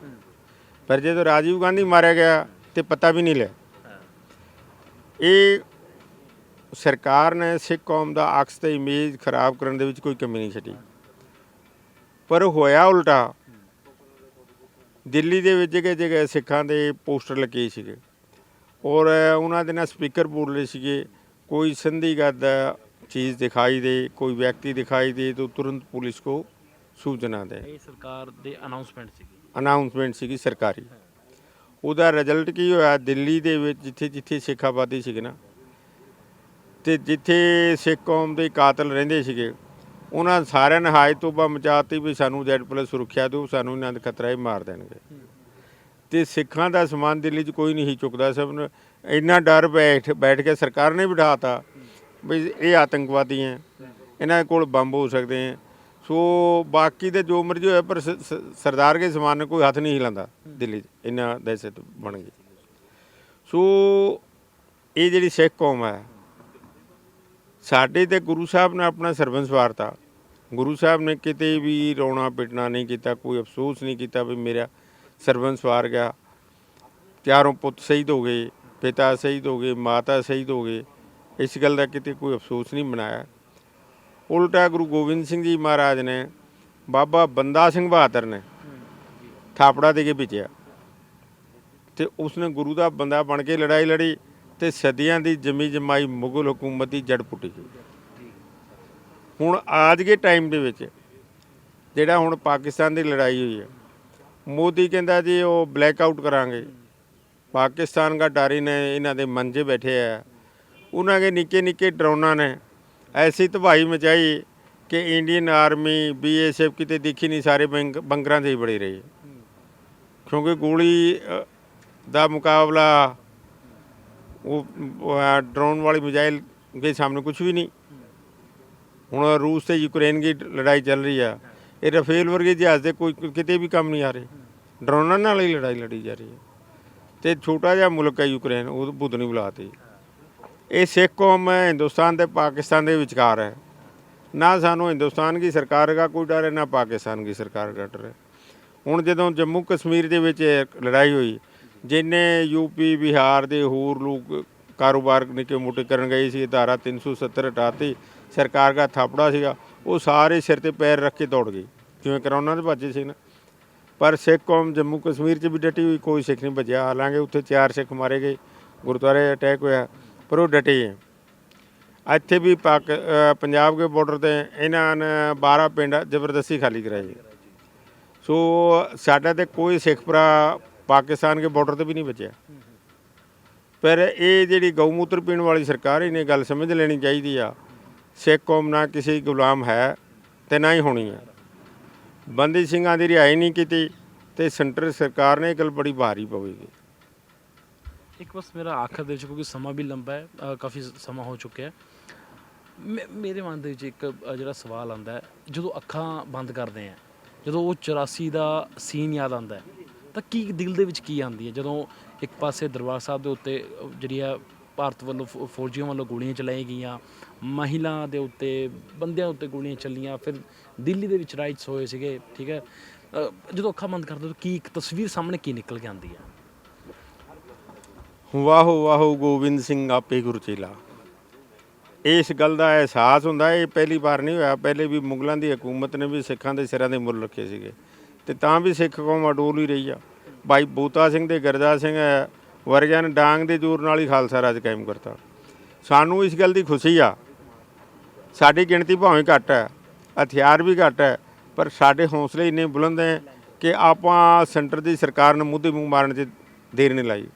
ਪਰ ਜਦੋਂ ਰਾਜੀਵ ਗਾਂਧੀ ਮਾਰਿਆ ਗਿਆ ਤੇ ਪਤਾ ਵੀ ਨਹੀਂ ਲਿਆ ਇਹ ਸਰਕਾਰ ਨੇ ਸਿੱਖ ਕੌਮ ਦਾ ਅਕਸ ਤੇ ਇਮੇਜ ਖਰਾਬ ਕਰਨ ਦੇ ਵਿੱਚ ਕੋਈ ਕਮੀ ਨਹੀਂ ਛੱਡੀ। ਪਰ ਹੋਇਆ ਉਲਟਾ ਦਿੱਲੀ ਦੇ ਵਿੱਚ ਜਗ੍ਹਾ ਜਗ੍ਹਾ ਸਿੱਖਾਂ ਦੇ ਪੋਸਟਰ ਲੱਗੇ ਸੀਗੇ। ਔਰ ਉਹਨਾਂ ਦੇ ਨਾਲ ਸਪੀਕਰ ਬੋਲ ਰਹੇ ਸੀਗੇ ਕੋਈ ਸੰਧੀ ਗੱਦ ਚੀਜ਼ ਦਿਖਾਈ ਦੇ ਕੋਈ ਵਿਅਕਤੀ ਦਿਖਾਈ ਦੇ ਤਾਂ ਤੁਰੰਤ ਪੁਲਿਸ ਕੋ ਸੂਚਨਾ ਦੇ। ਇਹ ਸਰਕਾਰ ਦੇ ਅਨਾਉਂਸਮੈਂਟ ਸੀਗੀ। ਅਨਾਉਂਸਮੈਂਟ ਸੀਗੀ ਸਰਕਾਰੀ। ਉਹਦਾ ਰਿਜ਼ਲਟ ਕੀ ਹੋਇਆ? ਦਿੱਲੀ ਦੇ ਵਿੱਚ ਜਿੱਥੇ ਜਿੱਥੇ ਸਿੱਖ ਆਬਾਦੀ ਸੀਗੀ ਨਾ ਤੇ ਜਿੱਥੇ ਸਿੱਖ ਕੌਮ ਦੇ ਕਾਤਲ ਰਹਿੰਦੇ ਸੀਗੇ, ਉਹਨਾਂ ਸਾਰਿਆਂ ਨੇ ਹਾਇ ਤੋਬਾ ਮਚਾਤੀ ਵੀ ਸਾਨੂੰ ਜ਼ੈਡ ਪਲਸ ਸੁਰੱਖਿਆ ਦਿਓ, ਸਾਨੂੰ ਇਹਨਾਂ ਦਾ ਖਤਰਾ ਹੀ ਮਾਰ ਦੇਣਗੇ। ਤੇ ਸਿੱਖਾਂ ਦਾ ਸਮਾਨ ਦਿੱਲੀ 'ਚ ਕੋਈ ਨਹੀਂ ਸੀ ਚੁੱਕਦਾ, ਸਭ ਨੂੰ ਇੰਨਾ ਡਰ ਬੈਠ ਬੈਠ ਕੇ ਸਰਕਾਰ ਨੇ ਬਿਠਾਤਾ ਵੀ ਇਹ ਆਤੰਕਵਾਦੀ ਹੈ, ਇਹਨਾਂ ਕੋਲ ਬੰਬ ਹੋ ਸਕਦੇ ਹੈ। ਸੋ ਬਾਕੀ ਦੇ ਜੋ ਮਰਜ਼ੀ ਹੋਇਆ ਪਰ ਸ- ਸ- ਸਰਦਾਰ ਕੇ ਸਮਾਨ ਨੇ ਕੋਈ ਹੱਥ ਨਹੀਂ ਹਿਲਾਉਂਦਾ ਦਿੱਲੀ 'ਚ ਇੰਨਾ ਦਹਿਸ਼ਤ ਬਣ ਗਈ ਸੋ ਇਹ ਜਿਹੜੀ ਸਿੱਖ ਕੌਮ ਹੈ ਸਾਡੇ ਤੇ ਗੁਰੂ ਸਾਹਿਬ ਨੇ ਆਪਣਾ ਸਰਬੰਸ ਵਾਰਤਾ। ਗੁਰੂ ਸਾਹਿਬ ਨੇ ਕਿਤੇ ਵੀ ਰੋਣਾ ਪਿਟਣਾ ਨਹੀਂ ਕੀਤਾ, ਕੋਈ ਅਫਸੋਸ ਨਹੀਂ ਕੀਤਾ ਵੀ ਮੇਰਾ ਸਰਬੰਸ ਵਾਰ ਗਿਆ। ਚਾਰੋਂ ਪੁੱਤ ਸ਼ਹੀਦ ਹੋ ਗਏ, ਪਿਤਾ ਸ਼ਹੀਦ ਹੋ ਗਏ, ਮਾਤਾ ਸ਼ਹੀਦ ਹੋ ਗਏ, ਇਸ ਗੱਲ ਦਾ ਕਿਤੇ ਕੋਈ ਅਫਸੋਸ ਨਹੀਂ ਮਨਾਇਆ ਉਲਟਾ ਗੁਰੂ ਗੋਬਿੰਦ ਸਿੰਘ ਜੀ ਮਹਾਰਾਜ ਨੇ, ਬਾਬਾ ਬੰਦਾ ਸਿੰਘ ਬਹਾਦਰ ਨੇ ਥਾਪੜਾ ਦੇ ਕੇ ਭੇਜਿਆ। ਤੇ ਉਸਨੇ ਗੁਰੂ ਦਾ ਬੰਦਾ ਬਣ ਕੇ ਲੜਾਈ ਲੜੀ। ਤੇ ਸਦੀਆਂ ਦੀ ਜਮੀ ਜਮਾਈ ਮੁਗਲ ਹਕੂਮਤ ਦੀ ਜੜ ਪੁੱਟੀ ਹੁਣ ਆਜ ਦੇ ਟਾਈਮ ਦੇ ਵਿੱਚ ਜਿਹੜਾ ਹੁਣ ਪਾਕਿਸਤਾਨ ਦੀ ਲੜਾਈ ਹੋਈ ਹੈ, ਮੋਦੀ ਕਹਿੰਦਾ ਜੀ ਉਹ ਬਲੈਕ ਆਊਟ ਕਰਾਂਗੇ। ਪਾਕਿਸਤਾਨ ਦਾ ਡਾਰੀ ਨੇ ਇਹਨਾਂ ਦੇ ਮਨ 'ਚ ਬੈਠੇ ਆ। ਉਹਨਾਂ ਦੇ ਨਿੱਕੇ ਨਿੱਕੇ ਡਰੋਨਾਂ ਨੇ ਐਸੀ ਤਬਾਹੀ ਮਚਾਈ ਕਿ ਇੰਡੀਅਨ ਆਰਮੀ ਬੀਐਸਐਫ ਕਿਤੇ ਦਿਖੀ ਨਹੀਂ, ਸਾਰੇ ਬੰਕ- ਬੰਕਰਾਂ 'ਤੇ ਹੀ ਬੜੀ ਰਹੀ। ਕਿਉਂਕਿ ਗੋਲੀ ਦਾ ਮੁਕਾਬਲਾ ਉਹ ਡਰੋਨ ਵਾਲੀ ਮਿਜ਼ਾਈਲ ਦੇ ਸਾਹਮਣੇ ਕੁਝ ਵੀ ਨਹੀਂ। ਹੁਣ ਰੂਸ ਤੇ ਯੂਕਰੇਨ ਦੀ ਲੜਾਈ ਚੱਲ ਰਹੀ ਆ। ਇਹ ਰਫੇਲ ਵਰਗੇ ਜਹਾਜ਼ ਦੇ ਕੋਈ ਕਿਤੇ ਵੀ ਕੰਮ ਨਹੀਂ ਆ ਰਹੇ। ਡਰੋਨਾਂ ਨਾਲ ਹੀ ਲੜਾਈ ਲੜੀ ਜਾ ਰਹੀ ਹੈ। ਤੇ ਛੋਟਾ ਜਿਹਾ ਮੁਲਕ ਹੈ ਯੂਕਰੇਨ, ਉਹ ਬੁੱਧ ਨਹੀਂ ਬੁਲਾਤੀ। ਇਹ ਸਿੱਖ ਕੌਮ ਹੈ, ਹਿੰਦੁਸਤਾਨ ਤੇ ਪਾਕਿਸਤਾਨ ਦੇ ਵਿਚਕਾਰ ਹੈ। ਨਾ ਸਾਨੂੰ ਹਿੰਦੁਸਤਾਨ ਦੀ ਸਰਕਾਰ ਦਾ ਕੋਈ ਡਰ ਹੈ, ਨਾ ਪਾਕਿਸਤਾਨ ਦੀ ਸਰਕਾਰ ਦਾ ਡਰ ਹੈ। ਹੁਣ ਜਦੋਂ ਜੰਮੂ ਕਸ਼ਮੀਰ ਦੇ ਵਿੱਚ ਲੜਾਈ ਹੋਈ ਜਿਨੇ ਯੂਪੀ, ਬਿਹਾਰ ਦੇ ਹੋਰ ਲੋਕ ਕਾਰੋਬਾਰ ਨਿੱਕੇ ਮੋਟੇ ਕਰਨ ਗਏ ਸੀ, ਧਾਰਾ 370 ਹਟਾਤੀ, ਸਰਕਾਰ ਦਾ ਥਾਪੜਾ ਸੀਗਾ, ਉਹ ਸਾਰੇ ਸਿਰ ਤੇ ਪੈਰ ਰੱਖ ਕੇ ਦੌੜ ਗਏ ਜਿਵੇਂ ਕਰੋਨਾ ਦੇ ਭੱਜੇ ਸੀ ਨਾ। ਪਰ ਸਿੱਖ ਕੌਮ ਜੰਮੂ ਕਸ਼ਮੀਰ 'ਚ ਵੀ ਡਟੀ ਹੋਈ, ਕੋਈ ਸਿੱਖ ਨਹੀਂ ਭੱਜਿਆ ਹਾਲਾਂਕਿ ਉੱਥੇ ਚਾਰ ਸਿੱਖ ਮਾਰੇ ਗਏ, ਗੁਰਦੁਆਰੇ ਅਟੈਕ ਹੋਇਆ, ਪਰ ਉਹ ਡਟੇ ਹੈ ਇੱਥੇ ਵੀ ਪਾਕ ਪੰਜਾਬ ਦੇ ਬਾਰਡਰ ਤੇ ਇਹਨਾਂ ਨੇ 12 ਪਿੰਡ ਜ਼ਬਰਦਸਤੀ ਖਾਲੀ ਕਰਾਏ ਸੋ ਸਾਡਾ ਤੇ ਕੋਈ ਸਿੱਖ ਭਰਾ ਪਾਕਿਸਤਾਨ ਦੇ ਬਾਰਡਰ ਤੇ ਵੀ ਨਹੀਂ ਬਚਿਆ। ਪਰ ਇਹ ਜਿਹੜੀ ਗਊਮੂਤਰ ਪੀਣ ਵਾਲੀ ਸਰਕਾਰ, ਇਹਨੇ ਗੱਲ ਸਮਝ ਲੈਣੀ ਚਾਹੀਦੀ ਆ। ਸਿੱਖ ਕੌਮ ਨਾ ਕਿਸੇ ਗੁਲਾਮ ਹੈ ਤੇ ਨਾ ਹੀ ਹੋਣੀ ਹੈ ਬੰਦੀ ਸਿੰਘਾਂ ਦੀ ਰਿਹਾਈ ਨਹੀਂ ਕੀਤੀ ਤੇ ਸੈਂਟਰ ਸਰਕਾਰ ਨੇ ਇਹ ਗੱਲ ਬੜੀ ਭਾਰੀ ਪਵੇਗੀ ਇੱਕ ਬਸ ਮੇਰਾ ਆਖਰ ਦੇ ਵਿੱਚ, ਕਿਉਂਕਿ ਸਮਾਂ ਵੀ ਲੰਬਾ ਹੈ ਕਾਫੀ ਸਮਾਂ ਹੋ ਚੁੱਕਿਆ ਹੈ। ਮੇਰੇ ਮਨ ਦੇ ਵਿੱਚ ਇੱਕ ਜਿਹੜਾ ਸਵਾਲ ਆਉਂਦਾ ਹੈ, ਜਦੋਂ ਅੱਖਾਂ ਬੰਦ ਕਰਦੇ ਆ, ਜਦੋਂ ਉਹ 84 ਦਾ ਸੀਨ ਯਾਦ ਆਉਂਦਾ ਹੈ ਤਾਂ ਕੀ ਦਿਲ ਦੇ ਵਿੱਚ ਕੀ ਆਉਂਦੀ ਹੈ? ਜਦੋਂ ਇੱਕ ਪਾਸੇ ਦਰਬਾਰ ਸਾਹਿਬ ਦੇ ਉੱਤੇ ਜਿਹੜੀ ਆ ਭਾਰਤ ਵੱਲੋਂ ਫੌ- ਫੌਜੀਆਂ ਵੱਲੋਂ ਗੋਲੀਆਂ ਚਲਾਈਆਂ ਗਈਆਂ, ਮਹਿਲਾ ਦੇ ਉੱਤੇ, ਬੰਦਿਆਂ ਉੱਤੇ ਗੋਲੀਆਂ ਚੱਲੀਆਂ, ਫਿਰ ਦਿੱਲੀ ਦੇ ਵਿੱਚ ਰਾਈਟਸ ਹੋਏ ਸੀਗੇ, ਠੀਕ ਹੈ? ਜਦੋਂ ਅੱਖਾਂ ਬੰਦ ਕਰਦੇ ਹੋ ਤਾਂ ਕੀ ਇੱਕ ਤਸਵੀਰ ਸਾਹਮਣੇ ਕੀ ਨਿਕਲ ਕੇ ਆਉਂਦੀ ਹੈ? ਵਾਹੋ ਵਾਹੋ ਗੋਬਿੰਦ ਸਿੰਘ ਆਪੇ ਗੁਰੂ ਚੇਲਾ। ਇਸ ਗੱਲ ਦਾ ਅਹਿਸਾਸ ਹੁੰਦਾ, ਇਹ ਪਹਿਲੀ ਵਾਰ ਨਹੀਂ ਹੋਇਆ। ਪਹਿਲੇ ਵੀ ਮੁਗਲਾਂ ਦੀ ਹਕੂਮਤ ਨੇ ਵੀ ਸਿੱਖਾਂ ਦੇ ਸਿਰਾਂ ਦੇ ਮੁੱਲ ਰੱਖੇ ਸੀਗੇ। ਤੇ ਤਾਂ ਵੀ ਸਿੱਖ ਕੌਮ ਅਡੋਲ ਹੀ ਰਹੀ ਆ। ਭਾਈ ਬੂਤਾ ਸਿੰਘ ਤੇ ਗਰਜਾ ਸਿੰਘ ਵਰਗਿਆਂ ਨੇ ਡਾਂਗ ਦੇ ਜ਼ੋਰ ਨਾਲ ਹੀ ਖਾਲਸਾ ਰਾਜ ਕਾਇਮ ਕਰਤਾ। ਸਾਨੂੰ ਇਸ ਗੱਲ ਦੀ ਖੁਸ਼ੀ ਆ। ਸਾਡੀ ਗਿਣਤੀ ਭਾਵੇਂ ਘੱਟ ਹੈ, ਹਥਿਆਰ ਵੀ ਘੱਟ ਹੈ, ਪਰ ਸਾਡੇ ਹੌਸਲੇ ਇੰਨੇ ਬੁਲੰਦ ਹੈ ਕਿ ਆਪਾਂ ਸੈਂਟਰ ਦੀ ਸਰਕਾਰ ਨੂੰ ਮੁੱਦੇ ਮੂੰਹ ਮਾਰਨ 'ਚ ਦੇਰ ਨਹੀਂ ਲਾਈ।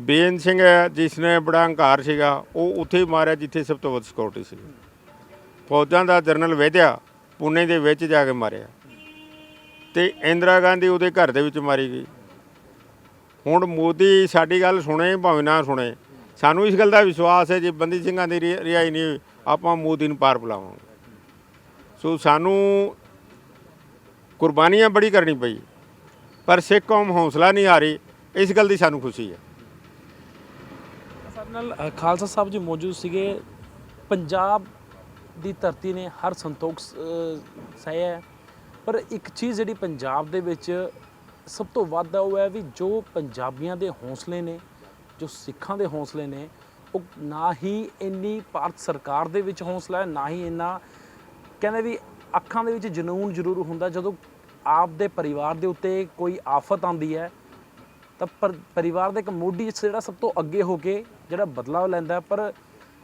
ਬੇਨ ਸਿੰਘ ਜਿਸ ਨੇ ਬੜਾ ਹੰਕਾਰ ਸੀਗਾ, ਉਹ ਉੱਥੇ ਮਾਰਿਆ ਜਿੱਥੇ ਸਭ ਤੋਂ ਵੱਧ ਸਿਕਿਉਰਿਟੀ ਸੀ। ਫੌਜਾਂ ਦਾ ਜਨਰਲ ਵੈਦਿਆ, ਪੁਣੇ ਦੇ ਵਿੱਚ ਜਾ ਕੇ ਮਾਰਿਆ। ਤੇ ਇੰਦਰਾ ਗਾਂਧੀ ਉਹਦੇ ਘਰ ਦੇ ਵਿੱਚ ਮਾਰੀ ਗਈ। ਹੁਣ ਮੋਦੀ ਸਾਡੀ ਗੱਲ ਸੁਣੇ ਭਾਵੇਂ ਨਾ ਸੁਣੇ ਸਾਨੂੰ ਇਸ ਗੱਲ ਦਾ ਵਿਸ਼ਵਾਸ ਹੈ ਜੇ ਬੰਦੀ ਸਿੰਘਾਂ ਦੀ ਰਿ- ਰਿਹਾਈ ਨਹੀਂ ਹੋਈ, ਆਪਾਂ ਮੋਦੀ ਨੂੰ ਪਾਰ ਬੁਲਾਵਾਂਗੇ। ਸੋ ਸਾਨੂੰ ਕੁਰਬਾਨੀਆਂ ਬੜੀ ਕਰਨੀ ਪਈ ਪਰ ਸਿੱਖ ਕੌਮ ਹੌਸਲਾ ਨਹੀਂ ਹਾਰੀ ਇਸ ਗੱਲ ਦੀ ਸਾਨੂੰ ਖੁਸ਼ੀ ਹੈ। ਸਾਡੇ ਨਾਲ ਖਾਲਸਾ ਸਾਹਿਬ ਜੀ ਮੌਜੂਦ ਸੀਗੇ। ਪੰਜਾਬ ਦੀ ਧਰਤੀ ਨੇ ਹਰ ਸੰਤੋਖ ਸ- ਸਹਿਆ ਹੈ। ਪਰ ਇੱਕ ਚੀਜ਼ ਜਿਹੜੀ ਪੰਜਾਬ ਦੇ ਵਿੱਚ ਸਭ ਤੋਂ ਵੱਧ ਹੈ ਉਹ ਹੈ ਵੀ ਜੋ ਪੰਜਾਬੀਆਂ ਦੇ ਹੌਸਲੇ ਨੇ, ਜੋ ਸਿੱਖਾਂ ਦੇ ਹੌਸਲੇ ਨੇ, ਉਹ ਨਾ ਹੀ ਇੰਨੀ ਭਾਰਤ ਸਰਕਾਰ ਦੇ ਵਿੱਚ ਹੌਸਲਾ ਹੈ, ਨਾ ਹੀ ਇੰਨਾ ਕਹਿੰਦੇ ਵੀ ਅੱਖਾਂ ਦੇ ਵਿੱਚ ਜਨੂਨ ਜ਼ਰੂਰ ਹੁੰਦਾ। ਜਦੋਂ ਆਪ ਦੇ ਪਰਿਵਾਰ ਦੇ ਉੱਤੇ ਕੋਈ ਆਫਤ ਆਉਂਦੀ ਹੈ, ਤਾਂ ਪਰਿਵਾਰ ਦੇ ਇੱਕ ਮੋਢੀ ਜਿਹੜਾ ਸਭ ਤੋਂ ਅੱਗੇ ਹੋ ਕੇ ਜਿਹੜਾ ਬਦਲਾਅ ਲੈਂਦਾ ਪਰ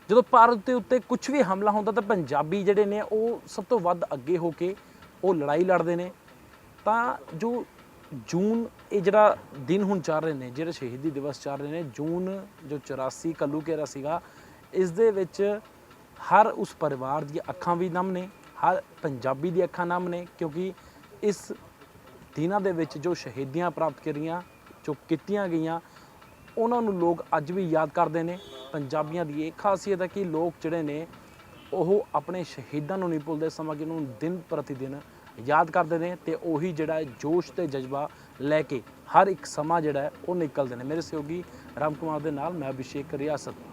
ਜਦੋਂ ਭਾਰਤ ਦੇ ਉੱਤੇ ਕੁਝ ਵੀ ਹਮਲਾ ਹੁੰਦਾ, ਤਾਂ ਪੰਜਾਬੀ ਜਿਹੜੇ ਨੇ, ਉਹ ਸਭ ਤੋਂ ਵੱਧ ਅੱਗੇ ਹੋ ਕੇ ਉਹ ਲੜਾਈ ਲੜਦੇ ਨੇ, ਤਾਂ ਜੋ ਜੂਨ ਇਹ ਜਿਹੜਾ ਦਿਨ ਹੁਣ ਚੱਲ ਰਹੇ ਨੇ, ਜਿਹੜੇ ਸ਼ਹੀਦੀ ਦਿਵਸ ਚੱਲ ਰਹੇ ਨੇ, ਜੂਨ ਜੋ 84 ਕੱਲੂਕੇਰਾ ਸੀਗਾ, ਇਸ ਦੇ ਵਿੱਚ ਹਰ ਉਸ ਪਰਿਵਾਰ ਦੀਆਂ ਅੱਖਾਂ ਵੀ ਨਮ ਨੇ, ਹਰ ਪੰਜਾਬੀ ਦੀ ਅੱਖਾਂ ਨਮ ਨੇ, ਕਿਉਂਕਿ ਇਸ ਦਿਨਾਂ ਦੇ ਵਿੱਚ ਜੋ ਸ਼ਹੀਦੀਆਂ ਪ੍ਰਾਪਤ ਕਰੀਆਂ, ਜੋ ਕੀਤੀਆਂ ਗਈਆਂ, ਉਹਨਾਂ ਨੂੰ ਲੋਕ ਅੱਜ ਵੀ ਯਾਦ ਕਰਦੇ ਨੇ। ਪੰਜਾਬੀਆਂ ਦੀ ਇਹ ਖਾਸੀਅਤ ਹੈ ਕਿ ਲੋਕ ਜਿਹੜੇ ਨੇ, ਉਹ ਆਪਣੇ ਸ਼ਹੀਦਾਂ ਨੂੰ ਨਹੀਂ ਭੁੱਲਦੇ ਸਮਾਂ ਕਿ ਉਹਨਾਂ ਨੂੰ ਦਿਨ ਪ੍ਰਤੀ ਦਿਨ ਯਾਦ ਕਰਦੇ ਨੇ ਤੇ ਉਹੀ ਜਿਹੜਾ ਜੋਸ਼ ਤੇ ਜਜ਼ਬਾ ਲੈ ਕੇ ਹਰ ਇੱਕ ਸਮਾਂ ਜਿਹੜਾ ਉਹ ਨਿਕਲਦੇ ਨੇ। ਮੇਰੇ ਸਹਿਯੋਗੀ ਰਾਮ ਕੁਮਾਰ ਦੇ ਨਾਲ ਮੈਂ ਅਭਿਸ਼ੇਕ ਰਿਆਸਤ।